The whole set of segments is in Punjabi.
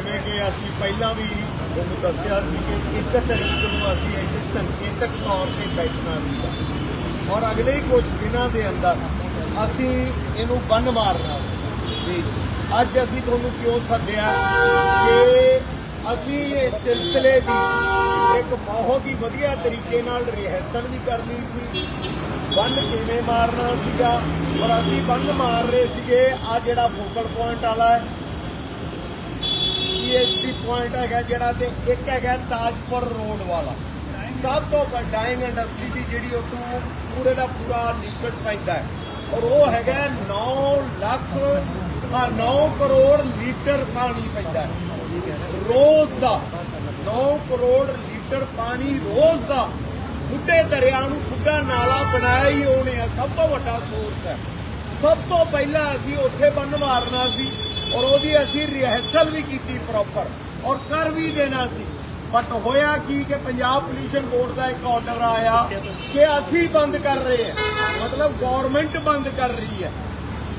ਜਿਵੇਂ ਕਿ ਅਸੀਂ ਪਹਿਲਾਂ ਵੀ ਤੁਹਾਨੂੰ ਦੱਸਿਆ ਸੀ ਕਿ ਇੱਕ ਤਰੀਕ ਨੂੰ ਅਸੀਂ ਇੱਕ ਸੰਕੇਤਕ ਤੌਰ ਤੇ ਬੈਠਣਾ ਸੀ। ਔਰ ਅਗਲੇ ਕੁਝ ਦਿਨਾਂ ਦੇ ਅੰਦਰ ਅਸੀਂ ਇਹਨੂੰ ਬੰਨ ਮਾਰਨਾ ਸੀ। ਅੱਜ ਅਸੀਂ ਤੁਹਾਨੂੰ ਕਿਉਂ ਸੱਦਿਆ ਕਿ ਅਸੀਂ ਇਸ ਸਿਲਸਿਲੇ ਦੀ ਇੱਕ ਬਹੁਤ ਹੀ ਵਧੀਆ ਤਰੀਕੇ ਨਾਲ ਰਿਹਰਸਲ ਵੀ ਕਰਨੀ ਸੀ। ਬੰਨ ਕਿਵੇਂ ਮਾਰਨਾ ਸੀਗਾ? ਔਰ ਅਸੀਂ ਬੰਨ ਮਾਰ ਰਹੇ ਸੀਗੇ ਆ ਜਿਹੜਾ ਫੋਕਲ ਪੁਆਇੰਟ ਵਾਲਾ ਹੈ ਈਐਸਪੀ ਪੁਆਇੰਟ ਹੈਗਾ ਜਿਹੜਾ ਤੇ ਇੱਕ ਹੈਗਾ ਤਾਜਪੁਰ ਰੋਡ ਵਾਲਾ। ਸਭ ਤੋਂ ਡਾਈਂਗ ਇੰਡਸਟਰੀ ਦੀ ਜਿਹੜੀ ਉਤੋਂ ਪੂਰੇ ਦਾ ਪੂਰਾ ਲੀਕਟ ਪੈਂਦਾ ਹੈ। ਔਰ ਉਹ ਹੈਗਾ 9 ਲੱਖ ਆ 9 ਕਰੋੜ ਲੀਟਰ ਪਾਣੀ ਪੈਂਦਾ ਹੈ। ਰੋਜ਼ ਦਾ 9 ਕਰੋੜ ਲੀਟਰ ਪਾਣੀ ਰੋਜ਼ ਦਾ। ਬੁੱਢੇ ਦਰਿਆ ਨੂੰ ਬੁੱਢਾ ਨਾਲਾ ਬਣਾਇਆ ਹੀ ਉਹਨੇ ਸਭ ਤੋਂ ਵੱਡਾ ਸੋਰਸ ਹੈ। ਸਭ ਤੋਂ ਪਹਿਲਾਂ ਅਸੀਂ ਉੱਥੇ ਬੰਨ ਮਾਰਨਾ ਸੀ ਔਰ ਉਹਦੀ ਅਸੀਂ ਰਿਹਰਸਲ ਵੀ ਕੀਤੀ ਪ੍ਰੋਪਰ ਔਰ ਕਰ ਵੀ ਦੇਣਾ ਸੀ। ਬਟ ਹੋਇਆ ਕੀ ਕਿ ਪੰਜਾਬ ਪੋਲੂਸ਼ਨ ਬੋਰਡ ਦਾ ਇੱਕ ਆਰਡਰ ਆਇਆ ਕਿ ਅਸੀਂ ਬੰਦ ਕਰ ਰਹੇ ਹਾਂ। ਮਤਲਬ ਗਵਰਨਮੈਂਟ ਬੰਦ ਕਰ ਰਹੀ ਹੈ।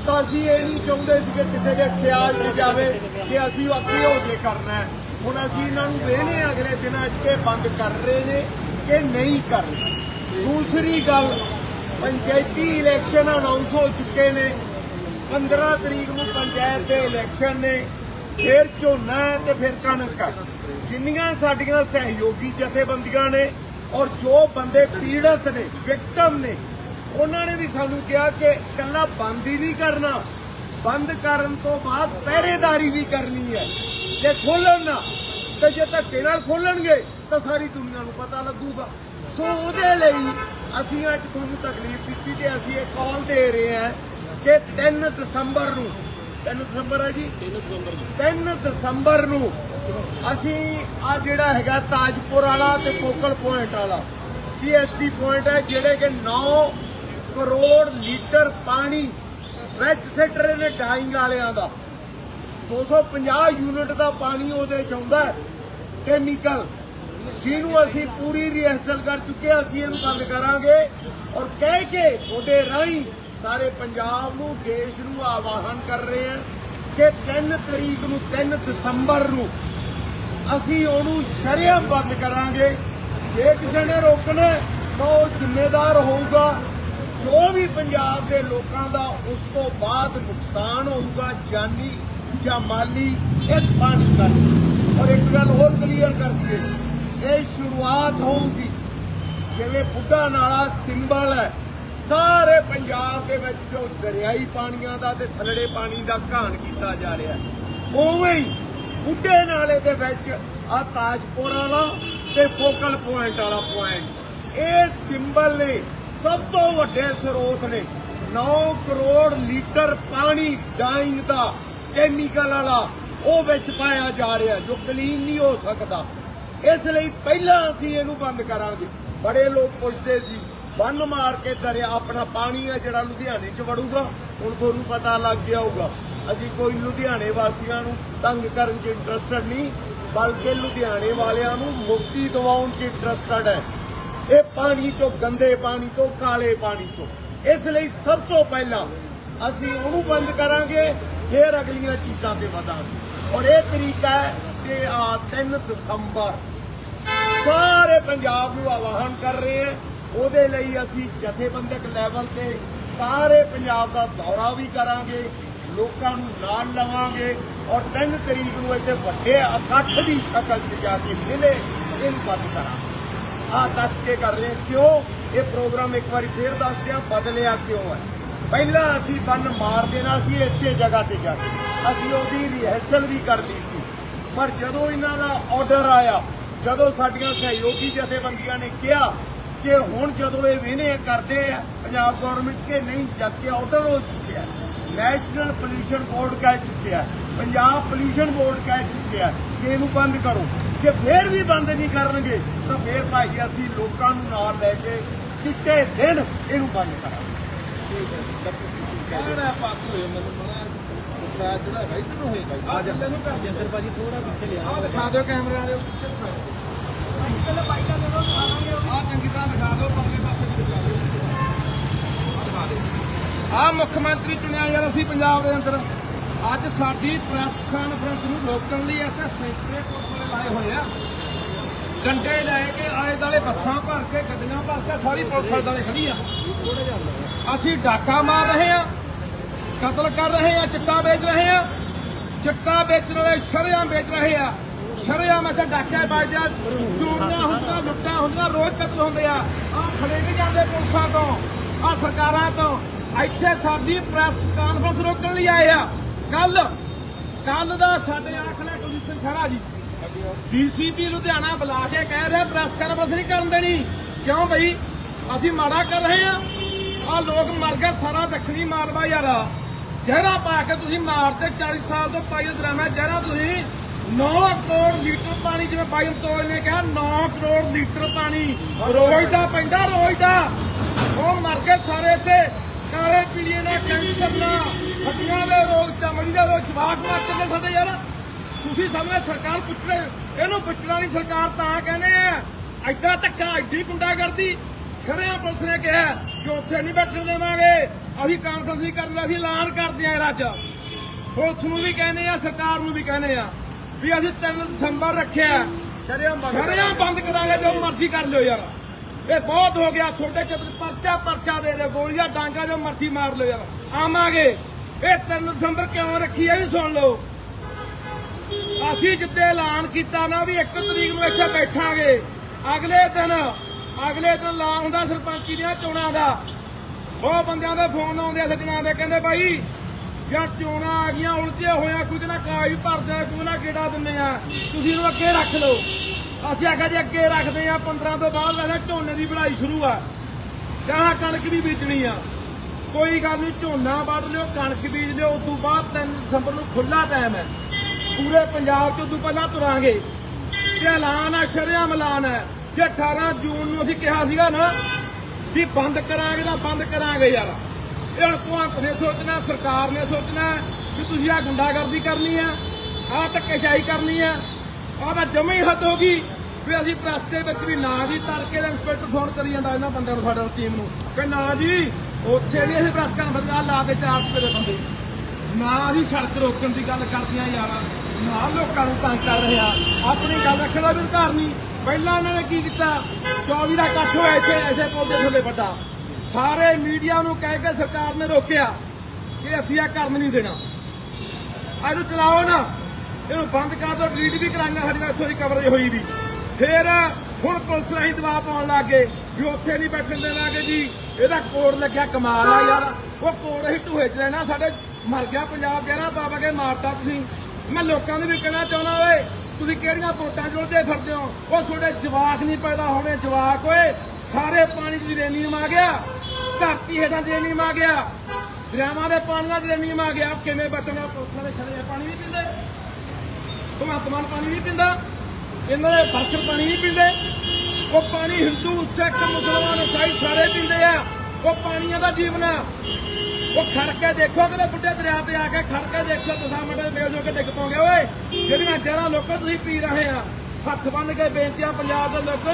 ਤਾਂ ਅਸੀਂ ਇਹ ਨਹੀਂ ਚਾਹੁੰਦੇ ਸੀ ਕਿ ਕਿਸੇ ਦੇ ਖਿਆਲ 'ਚ ਜਾਵੇ ਕਿ ਅਸੀਂ ਅੱਗੇ ਹੋ ਕੇ ਕਰਨਾ ਹੈ। ਹੁਣ ਅਸੀਂ ਇਹਨਾਂ ਨੂੰ ਵੇਹਨੇ ਅਗਲੇ ਦਿਨਾਂ 'ਚ ਕਿ ਬੰਦ ਕਰ ਰਹੇ ਨੇ ਕਿ ਨਹੀਂ ਕਰ ਰਹੇ। ਦੂਸਰੀ ਗੱਲ ਪੰਚਾਇਤੀ ਇਲੈਕਸ਼ਨ ਅਨਾਉਂਸ ਹੋ ਚੁੱਕੇ ਨੇ। 15 ਤਰੀਕ ਨੂੰ ਪੰਚਾਇਤ ਦੇ ਇਲੈਕਸ਼ਨ ਨੇ। ਫਿਰ ਝੋਨਾ ਹੈ ਤੇ ਫਿਰ ਕਣਕ ਜਿੰਨੀਆਂ ਸਾਡੀਆਂ ਸਹਿਯੋਗੀ ਜਥੇਬੰਦੀਆਂ ਨੇ ਔਰ ਜੋ ਬੰਦੇ ਪੀੜਤ ਨੇ, ਵਿਕਟਮ ਨੇ, ਉਹਨਾਂ ਨੇ ਵੀ ਸਾਨੂੰ ਕਿਹਾ ਕਿ ਕੱਲਾ ਬੰਦ ਹੀ ਨਹੀਂ ਕਰਨਾ। ਬੰਦ ਕਰਨ ਤੋਂ ਬਾਅਦ ਪਹਿਰੇਦਾਰੀ ਵੀ ਕਰਨੀ ਹੈ। ਜੇ ਖੋਲਣ ਨਾ, ਤੇ ਜੇ ਧੱਕੇ ਨਾਲ ਖੋਲਣਗੇ ਤਾਂ ਸਾਰੀ ਦੁਨੀਆ ਨੂੰ ਪਤਾ ਲੱਗੂਗਾ। ਸੋ ਉਹਦੇ ਲਈ ਅਸੀਂ ਅੱਜ ਤੁਹਾਨੂੰ ਤਕਲੀਫ ਦਿੱਤੀ ਤੇ ਅਸੀਂ ਇਹ ਕਾਲ ਦੇ ਰਹੇ ਹਾਂ ਕਿ 3 ਦਸੰਬਰ ਨੂੰ 3 ਦਸੰਬਰ ਹੈ ਜੀ? 3 ਦਸੰਬਰ ਨੂੰ। 3 ਦਸੰਬਰ ਨੂੰ ਅਸੀਂ ਆ ਜਿਹੜਾ ਹੈਗਾ ਤਾਜਪੁਰ ਵਾਲਾ ਤੇ ਫੋਕਲ ਪੁਆਇੰਟ ਵਾਲਾ ਸੀਐਸਪੀ ਪੁਆਇੰਟ ਹੈ ਜਿਹੜੇ ਕਿ 9 ਕਰੋੜ ਲੀਟਰ ਪਾਣੀ ਸਿੱਟ ਰਹੇ ਨੇ ਡਾਈਂਗ ਵਾਲਿਆਂ ਦਾ। 250 ਯੂਨਿਟ ਦਾ ਪਾਣੀ ਉਹਦੇ ਚ ਆਉਂਦਾ ਕੈਮੀਕਲ ਜਿਹਨੂੰ ਅਸੀਂ ਪੂਰੀ ਰਿਹਰਸਲ ਕਰ ਚੁੱਕੇ ਹਾਂ, ਅਸੀਂ ਇਹਨੂੰ ਬੰਦ ਕਰਾਂਗੇ। ਔਰ ਕਹਿ ਕੇ ਤੁਹਾਡੇ ਰਾਹੀਂ ਸਾਰੇ ਪੰਜਾਬ ਨੂੰ, ਦੇਸ਼ ਨੂੰ ਆਵਾਹਨ ਕਰ ਰਹੇ ਹਾਂ ਕਿ 3 ਤਰੀਕ ਨੂੰ 3 ਦਸੰਬਰ ਨੂੰ ਅਸੀਂ ਉਹਨੂੰ ਸ਼ਰੇਆਮ ਬੰਦ ਕਰਾਂਗੇ। ਜੇ ਕਿਸੇ ਨੇ ਰੋਕਣਾ ਤਾਂ ਉਹ ਜ਼ਿੰਮੇਦਾਰ ਹੋਊਗਾ। ਜੋ ਵੀ ਪੰਜਾਬ ਦੇ ਲੋਕਾਂ ਦਾ ਉਸ ਤੋਂ ਬਾਅਦ ਨੁਕਸਾਨ ਹੋਊਗਾ, ਜਾਨੀ ਜਾਂ ਮਾਲੀ, ਇਸ ਪਾਣੀ ਕਰਕੇ ਔਰ ਇੱਕ ਗੱਲ ਹੋਰ ਕਲੀਅਰ ਕਰ ਦਈਏ ਇਹ ਸ਼ੁਰੂਆਤ ਹੋਊਗੀ। ਜਿਵੇਂ ਬੁੱਢਾ ਨਾਲਾ ਸਿੰਬਲ ਹੈ, ਸਾਰੇ ਪੰਜਾਬ ਦੇ ਵਿੱਚ ਜੋ ਦਰਿਆਈ ਪਾਣੀਆਂ ਦਾ ਤੇ ਥੱਲੜੇ ਪਾਣੀ ਦਾ ਘਾਣ ਕੀਤਾ ਜਾ ਰਿਹਾ ਉਵੇਂ ਹੀ ਬੁੱਢੇ ਨਾਲੇ ਦੇ ਵਿੱਚ ਆ ਤਾਜਪੁਰ ਵਾਲਾ ਤੇ ਫੋਕਲ ਪੁਆਇੰਟ ਵਾਲਾ ਪੁਆਇੰਟ। ਇਹ ਸਿੰਬਲ ਨੇ ਸਭ ਤੋਂ ਵੱਡੇ ਸਰੋਤ ਨੇ। 9 ਕਰੋੜ ਲੀਟਰ ਪਾਣੀ ਡਾਈਂਗ ਦਾ ਕੈਮੀਕਲ ਵਾਲਾ ਉਹ ਵਿੱਚ ਪਾਇਆ ਜਾ ਰਿਹਾ, ਜੋ ਕਲੀਨ ਨਹੀਂ ਹੋ ਸਕਦਾ। ਇਸ ਲਈ ਪਹਿਲਾਂ ਅਸੀਂ ਇਹਨੂੰ ਬੰਦ ਕਰਾਂਗੇ। ਬੜੇ ਲੋਕ ਪੁੱਛਦੇ ਸੀ, ਬੰਨ ਮਾਰ ਕੇ ਦਰਿਆ ਆਪਣਾ ਪਾਣੀ ਆ ਜਿਹੜਾ ਲੁਧਿਆਣੇ 'ਚ ਵੜੂਗਾ, ਹੁਣ ਤੁਹਾਨੂੰ ਪਤਾ ਲੱਗ ਗਿਆ ਹੋਊਗਾ। ਅਸੀਂ ਕੋਈ ਲੁਧਿਆਣੇ ਵਾਸੀਆਂ ਨੂੰ ਤੰਗ ਕਰਨ 'ਚ ਇੰਟਰਸਟਡ ਨਹੀਂ, ਬਲਕਿ ਲੁਧਿਆਣੇ ਵਾਲਿਆਂ ਨੂੰ ਮੁਕਤੀ ਦਿਵਾਉਣ 'ਚ ਇੰਟਰਸਟਡ ਹੈ। ਇਹ ਪਾਣੀ ਤੋਂ, ਗੰਦੇ ਪਾਣੀ ਤੋਂ, ਕਾਲੇ ਪਾਣੀ ਤੋਂ। ਇਸ ਲਈ ਸਭ ਤੋਂ ਪਹਿਲਾਂ ਅਸੀਂ ਉਹਨੂੰ ਬੰਦ ਕਰਾਂਗੇ, ਫਿਰ ਅਗਲੀਆਂ ਚੀਜ਼ਾਂ ਤੇ ਵਧਾਂਗੇ। ਔਰ ਇਹ ਤਰੀਕਾ ਹੈ ਕਿ ਆ 3 ਦਸੰਬਰ ਸਾਰੇ ਪੰਜਾਬ ਨੂੰ ਆਵਾਹਨ ਕਰ ਰਹੇ ਹਾਂ। ਉਹਦੇ ਲਈ ਅਸੀਂ ਜਥੇਬੰਦਕ ਲੈਵਲ ਤੇ ਸਾਰੇ ਪੰਜਾਬ ਦਾ ਦੌਰਾ ਵੀ ਕਰਾਂਗੇ, ਲੋਕਾਂ ਨੂੰ ਨਾਲ ਲਵਾਂਗੇ ਔਰ 3 ਤਰੀਕ ਨੂੰ ਇੱਥੇ ਵੱਡੇ ਇਕੱਠ ਦੀ ਸ਼ਕਲ 'ਚ ਜਾ ਕੇ ਮਿਲੇ, ਇਹਨੂੰ ਬੰਦ ਕਰਾਂਗੇ। ਆ ਦੱਸ ਕੇ ਕਰ ਰਹੇ ਕਿਉਂ? ਇਹ ਪ੍ਰੋਗਰਾਮ ਇੱਕ ਵਾਰੀ ਫੇਰ ਦੱਸ ਦਿਆਂ, ਬਦਲਿਆ ਕਿਉਂ ਹੈ? ਪਹਿਲਾਂ ਅਸੀਂ ਬੰਨ ਮਾਰ ਦੇਣਾ ਸੀ, ਇਸੇ ਜਗ੍ਹਾ ਤੇ ਜਾ ਕੇ। ਅਸੀਂ ਉਹਦੀ ਰਿਹਰਸਲ ਵੀ ਕਰਨੀ ਸੀ। ਪਰ ਜਦੋਂ ਇਹਨਾਂ ਦਾ ਆਰਡਰ ਆਇਆ ਜਦੋਂ ਸਾਡੀਆਂ ਸਹਿਯੋਗੀ ਜਥੇਬੰਦੀਆਂ ਨੇ ਕਿਹਾ ਕਿ ਹੁਣ ਜਦੋਂ ਇਹ ਵਿਨੇ ਕਰਦੇ ਆ, ਪੰਜਾਬ ਗਵਰਨਮੈਂਟ ਕੇ ਨਹੀਂ, ਜਦ ਕਿ ਆਰਡਰ ਹੋ ਚੁੱਕਿਆ ਨੈਸ਼ਨਲ ਪੋਲੂਸ਼ਨ ਬੋਰਡ ਕਹਿ ਚੁੱਕਿਆ ਪੰਜਾਬ ਪੋਲੂਸ਼ਨ ਬੋਰਡ ਕਹਿ ਚੁੱਕਿਆ ਕਿ ਇਹਨੂੰ ਬੰਦ ਕਰੋ। ਜੇ ਫੇਰ ਵੀ ਬੰਦ ਨਹੀਂ ਕਰਨਗੇ, ਤਾਂ ਫੇਰ ਭਾਈ ਅਸੀਂ ਲੋਕਾਂ ਨੂੰ ਨਾਲ ਲੈ ਕੇ ਚਿੱਟੇ ਦਿਨ ਇਹਨੂੰ ਬੰਦ ਕਰਾਂਗੇ। ਕਿਹੜਾ ਪਾਸ ਹੋਏ ਮੈਨੂੰ ਬਣਾ ਗੁੱਸਾ ਜਿਹੜਾ ਹੈ ਇੱਧਰ ਨੂੰ ਹੋਏਗਾ ਆ ਜਾ। ਤੈਨੂੰ ਘਰ ਦੇ ਅੰਦਰ ਬਾਜੀ ਥੋੜਾ ਪਿੱਛੇ ਲਿਆ। ਆ ਦਿਖਾ ਦਿਓ ਕੈਮਰੇ ਵਾਲੇ ਪਿੱਛੇ ਦਿਖਾਓ ਪਹਿਲਾਂ ਬਾਈਕਾਂ ਦੇ ਦੋ ਦਿਖਾ ਦਾਂਗੇ ਆ ਚੰਗੀ ਤਰ੍ਹਾਂ ਦਿਖਾ ਦਿਓ ਪਰਲੇ ਪਾਸੇ ਵੀ ਦਿਖਾ ਦਿਓ। ਆ ਦਿਖਾ ਦਿਓ। ਆ ਮੁੱਖ ਮੰਤਰੀ ਚੁਣਿਆ ਯਾਰ ਅਸੀਂ ਪੰਜਾਬ ਦੇ ਅੰਦਰ। ਅੱਜ ਸਾਡੀ ਪ੍ਰੈਸ ਕਾਨਫਰੰਸ ਨੂੰ ਰੋਕਣ ਲਈ ਇੱਥੇ ਸੈਂਟਰੇ ਕੋਲ ਲਾਏ ਹੋਏ ਆ। ਡੰਡੇ ਲੈ ਕੇ ਆਲੇ ਦਾਲੇ ਬੱਸਾਂ ਭਰ ਕੇ ਗੱਡੀਆਂ ਭਰ ਕੇ ਸਾਰੀ ਪੁਲਿਸ ਵਾਲੇ ਖੜੀ ਆ। ਅਸੀਂ ਡਾਕਾ ਮਾਰ ਰਹੇ ਆ। ਕਤਲ ਕਰ ਰਹੇ ਆ, ਚਿੱਟਾ ਵੇਚ ਰਹੇ ਆ। ਚਿੱਟਾ ਵੇਚਣ ਵਾਲੇ ਸ਼ਰੇਆਮ ਵੇਚ ਰਹੇ ਆ। ਸ਼ਰੇਆਮ ਇੱਥੇ ਡਾਕੇ ਵੱਜਦੇ ਆ ਚੋਰੀਆਂ ਹੁੰਦੀਆਂ, ਲੁੱਟਾਂ ਹੁੰਦੀਆਂ, ਰੋਜ਼ ਕਤਲ ਹੁੰਦੇ ਆ। ਆ ਫੜੇ ਨਹੀਂ ਜਾਂਦੇ ਪੁਲਿਸਾਂ ਤੋਂ ਆ ਸਰਕਾਰਾਂ ਤੋਂ। ਇੱਥੇ ਸਾਡੀ ਪ੍ਰੈਸ ਕਾਨਫਰੰਸ ਰੋਕਣ ਲਈ ਆਏ ਆ। ਕੱਲ ਕੱਲ ਦਾ ਸਾਡੇ ਆਖਣਾ ਕਮਿਸ਼ਨ ਖੜਾ ਜੀ। ਡੀਸੀਪੀ ਲੁਧਿਆਣਾ ਬੁਲਾ ਕੇ ਕਹਿ ਰਿਹਾ ਪ੍ਰੈਸ ਕਾਨਫਰੰਸ ਨਹੀਂ ਕਰਨ ਦੇਣੀ। ਕਿਉਂ ਬਈ? ਅਸੀਂ ਮਾੜਾ ਕਰ ਰਹੇ ਆ। ਆ ਲੋਕ ਮਰ ਗਏ, ਸਾਰਾ ਦੱਖਣੀ ਮਾਲਵਾ ਯਾਰਾ। ਜ਼ਹਿਰਾ ਪਾ ਕੇ ਤੁਸੀਂ ਮਾਰਦੇ 40 ਸਾਲ ਤੋਂ ਪਾਈ ਡਰਾਮਾ ਜ਼ਹਿਰਾ ਤੁਸੀਂ 9 ਕਰੋੜ ਲੀਟਰ ਪਾਣੀ, ਜਿਵੇਂ ਬਾਈ ਤੋਲ ਨੇ ਕਿਹਾ 9 ਕਰੋੜ ਲੀਟਰ ਪਾਣੀ। ਰੋਜ਼ ਦਾ ਪੈਂਦਾ, ਰੋਜ਼ ਦਾ। ਉਹ ਮਰ ਗਏ ਸਾਰੇ ਇੱਥੇ। ਕਾਲੇ ਪੀਲੀਏ ਦਾ ਕੈਂਸਰ ਦਾ, ਹੱਡੀਆਂ ਦੇ ਰੋਗ, ਚਮੜੀ ਦੇ ਰੋਗ, ਜਵਾਕ ਮਰ ਚੱਲੇ ਸਾਡੇ ਯਾਰ। ਤੁਸੀਂ ਸਾਹਮਣੇ ਸਰਕਾਰ ਪੁੱਛੇ ਇਹਨੂੰ ਪੁੱਛਣਾ ਨਹੀਂ ਸਰਕਾਰ, ਤਾਂ ਕਹਿੰਦੇ ਆ, ਐਡਾ ਧੱਕਾ, ਐਡੀ ਗੁੰਡਾਗਰਦੀ। ਖੜਿਆ ਪੁਲਿਸ ਨੇ ਕਿਹਾ ਕਿ ਉੱਥੇ ਨਹੀਂ ਬੈਠਣ ਦੇਵਾਂਗੇ। ਅਸੀਂ ਕਾਨਫਰੰਸ ਨਹੀਂ ਕਰਦੇ ਅਸੀਂ ਐਲਾਨ ਕਰਦੇ ਆਂ ਅੱਜ ਪੁਲਿਸ ਨੂੰ ਵੀ ਕਹਿੰਦੇ ਆ ਸਰਕਾਰ ਨੂੰ ਵੀ ਕਹਿੰਦੇ ਆ ਵੀ ਅਸੀਂ 3 ਦਸੰਬਰ ਰੱਖਿਆ ਸ਼ਰਿਆਂ ਬੰਦ ਕਰਾਂਗੇ। ਜੋ ਮਰਜ਼ੀ ਕਰ ਲਿਓ ਯਾਰ। ਇਹ ਬਹੁਤ ਹੋ ਗਿਆ ਛੋਟੇ ਛੋਟੇ ਪਰਚਾ ਪਰਚਾ ਦੇ ਦੇ ਗੋਲੀਆਂ ਡਾਂਗਾ ਜੋ ਮਰਜ਼ੀ ਮਾਰ ਲਿਓ ਯਾਰ। ਆਵਾਂਗੇ। ਇਹ 3 ਦਸੰਬਰ ਕਿਉਂ ਰੱਖੀ ਹੈ ਵੀ ਸੁਣ ਲਓ। ਅਸੀਂ ਜਿੱਦੇ ਐਲਾਨ ਕੀਤਾ ਨਾ ਵੀ 1 ਤਰੀਕ ਨੂੰ ਇੱਥੇ ਬੈਠਾਂਗੇ। ਅਗਲੇ ਦਿਨ ਅਗਲੇ ਦਿਨ ਐਲਾਨ ਹੁੰਦਾ ਸਰਪੰਚੀ ਦੀਆਂ ਚੋਣਾਂ ਦਾ। ਉਹ ਬੰਦਿਆਂ ਦੇ ਫੋਨ ਆਉਂਦੇ ਸੱਜਣਾ ਦੇ, ਕਹਿੰਦੇ ਬਾਈ ਜਾਂ ਚੋਣਾਂ ਆ ਗਈਆਂ, ਉਲਝੇ ਹੋਇਆ ਕੋਈ ਨਾ ਕਾਗਜ਼ ਭਰਦੇ, ਕੋਈ ਨਾ ਗੇੜਾ ਦਿੰਦੇ ਆ। ਤੁਸੀਂ ਇਹਨੂੰ ਅੱਗੇ ਰੱਖ ਲਓ। ਅਸੀਂ ਆਖਿਆ ਜੇ ਅੱਗੇ ਰੱਖਦੇ ਆ 15 ਤੋਂ ਬਾਅਦ ਵੈਸੇ ਝੋਨੇ ਦੀ ਵਢਾਈ ਸ਼ੁਰੂ ਆ। ਕਹਾਂ ਕਣਕ ਵੀ ਬੀਜਣੀ ਆ। ਕੋਈ ਗੱਲ ਨਹੀਂ, ਝੋਨਾ ਵੱਢ ਲਿਓ, ਕਣਕ ਬੀਜ ਲਿਓ, ਉਸ ਤੋਂ ਬਾਅਦ 3 ਦਸੰਬਰ ਨੂੰ ਖੁੱਲਾ ਟਾਈਮ ਹੈ। ਪੂਰੇ ਪੰਜਾਬ 'ਚ ਉਦੋਂ ਪਹਿਲਾਂ ਤੁਰਾਂਗੇ। ਇਹ ਐਲਾਨ ਆ, ਸ਼ਰੇਆਮ ਐਲਾਨ ਹੈ। ਜੇ 18 ਜੂਨ ਨੂੰ ਅਸੀਂ ਕਿਹਾ ਸੀਗਾ ਨਾ ਵੀ ਬੰਦ ਕਰਾਂਗੇ ਤਾਂ ਬੰਦ ਕਰਾਂਗੇ ਯਾਰ। ਇਹ ਹੁਣ ਭਗਵੰਤ ਨੇ ਸੋਚਣਾ, ਸਰਕਾਰ ਨੇ ਸੋਚਣਾ ਕਿ ਤੁਸੀਂ ਆ ਗੁੰਡਾਗਰਦੀ ਕਰਨੀ ਆ, ਆਹ ਧੱਕੇਸ਼ਾਹੀ ਕਰਨੀ ਆ। ਆਹ ਤਾਂ ਜਮੇ ਹੀ ਹੱਦ ਹੋ ਗਈ ਵੀ ਅਸੀਂ ਪ੍ਰੈਸ ਦੇ ਵਿੱਚ ਵੀ ਨਾ ਜੀ ਤੜਕੇ ਦਾ ਇੰਸਪੈਕਟਰ ਫੋਨ ਕਰੀ ਜਾਂਦਾ ਇਹਨਾਂ ਬੰਦਿਆਂ ਨੂੰ, ਸਾਡੇ ਟੀਮ ਨੂੰ। ਕਿ ਨਾ ਜੀ, ਉੱਥੇ ਨਹੀਂ ਅਸੀਂ ਪ੍ਰੈਸ ਕਰਨ ਬਦਲਾ ਲਾ ਕੇ ਚਾਰ ਚਪੇ ਦੇ ਬੰਦੇ। ਨਾ ਅਸੀਂ ਸੜਕ ਰੋਕਣ ਦੀ ਗੱਲ ਕਰਦੀਆਂ ਯਾਰ। ਨਾ ਲੋਕਾਂ ਨੂੰ ਤੰਗ ਕਰ ਰਿਹਾ ਆਪਣੀ ਗੱਲ ਰੱਖਣ ਦਾ ਵੀ ਅਧਿਕਾਰ ਨਹੀਂ। ਪਹਿਲਾਂ ਇਹਨਾਂ ਨੇ ਕੀ ਕੀਤਾ? 24 ਦਾ ਇਕੱਠ ਹੋਇਆ ਇੱਥੇ, ਐਸੇ ਪੁਲ ਥੱਲੇ ਵੱਡਾ। ਸਾਰੇ ਮੀਡੀਆ ਨੂੰ ਕਹਿ ਕੇ ਸਰਕਾਰ ਨੇ ਰੋਕਿਆ ਕਿ ਅਸੀਂ ਇਹ ਕਰਨ ਨਹੀਂ ਦੇਣਾ। ਇਹਨੂੰ ਚਲਾਓ ਨਾ। ਇਹਨੂੰ ਬੰਦ ਕਰ ਦਿਓ ਡਿਲੀਟ ਵੀ ਕਰਾਂਗਾ, ਸਾਡੀ ਇੱਥੋਂ ਦੀ ਕਵਰੇਜ ਹੋਈ ਵੀ। ਫਿਰ ਹੁਣ ਪੁਲਿਸ ਰਾਹੀਂ ਦਬਾਅ ਪਾਉਣ ਲੱਗ ਗਏ ਵੀ ਉੱਥੇ ਨਹੀਂ ਬੈਠਣ ਦੇਵਾਂਗੇ ਜੀ, ਇਹਦਾ ਕੋਡ ਲੱਗਿਆ ਕਮਾਲ ਆ ਯਾਰ। ਉਹ ਕੋਡ ਅਸੀਂ ਢੂਹੇ ਚ ਲੈਣਾ, ਸਾਡੇ ਮਰ ਗਿਆ ਪੰਜਾਬ ਜਿਹੜਾ ਬਾਬਾ ਕੇ ਮਾਰਤਾ ਤੁਸੀਂ। ਮੈਂ ਲੋਕਾਂ ਨੂੰ ਵੀ ਕਹਿਣਾ ਚਾਹੁੰਦਾ ਓਏ ਤੁਸੀਂ ਕਿਹੜੀਆਂ ਵੋਟਾਂ ਜੋੜਦੇ ਫਿਰਦੇ ਹੋ? ਉਹ ਤੁਹਾਡੇ ਜਵਾਕ ਨਹੀਂ ਪੈਦਾ ਹੋਣੇ, ਜਵਾਕ ਓਏ। ਸਾਰੇ ਪਾਣੀ 'ਚ ਯੂਰੇਨੀਅਮ ਆ ਗਿਆ। ਧਰਤੀ ਹੇਠਾਂ ਯੂਰੇਨੀਅਮ ਆ ਗਿਆ। ਦਰਿਆਵਾਂ ਦੇ ਪਾਣੀ 'ਚ ਯੂਰੇਨੀਅਮ ਆ ਗਿਆ। ਕਿਵੇਂ ਬਚਣਾ? ਪੁਲਿਸ ਵਾਲੇ ਖੜੇ ਪਾਣੀ ਨਹੀਂ ਪੀਂਦੇ। ਭਗਵੰਤ ਮਾਨ ਪਾਣੀ ਨਹੀਂ ਪੀਂਦਾ। ਇਹਨਾਂ ਦੇ ਵਰਕਰ ਪਾਣੀ ਨਹੀਂ ਪੀਂਦੇ। ਉਹ ਪਾਣੀ ਹਿੰਦੂ, ਸਿੱਖ, ਮੁਸਲਮਾਨ ਇਸਾਈ ਸਾਰੇ ਪੀਂਦੇ ਆ। ਉਹ ਪਾਣੀਆਂ ਦਾ ਜੀਵਨ ਆ। ਉਹ ਖੜ ਕੇ ਦੇਖੋ ਕਿਤੇ ਬੁੱਢੇ ਦਰਿਆ ਤੇ ਆ ਕੇ ਖੜ ਕੇ ਦੇਖੋ ਦਸਾਂ ਮਿੰਟ ਦੇ ਬੇਲ ਹੋ ਕੇ ਡਿੱਗ ਪਓਗੇ ਓਏ, ਜਿਹੜੀਆਂ ਜਰਾਂ ਲੋਕੋ ਤੁਸੀਂ ਪੀ ਰਹੇ ਆ, ਹੱਥ ਬੰਨ ਕੇ ਬੇਨਤੀਆਂ ਪੰਜਾਬ ਦੇ ਲੋਕੋ,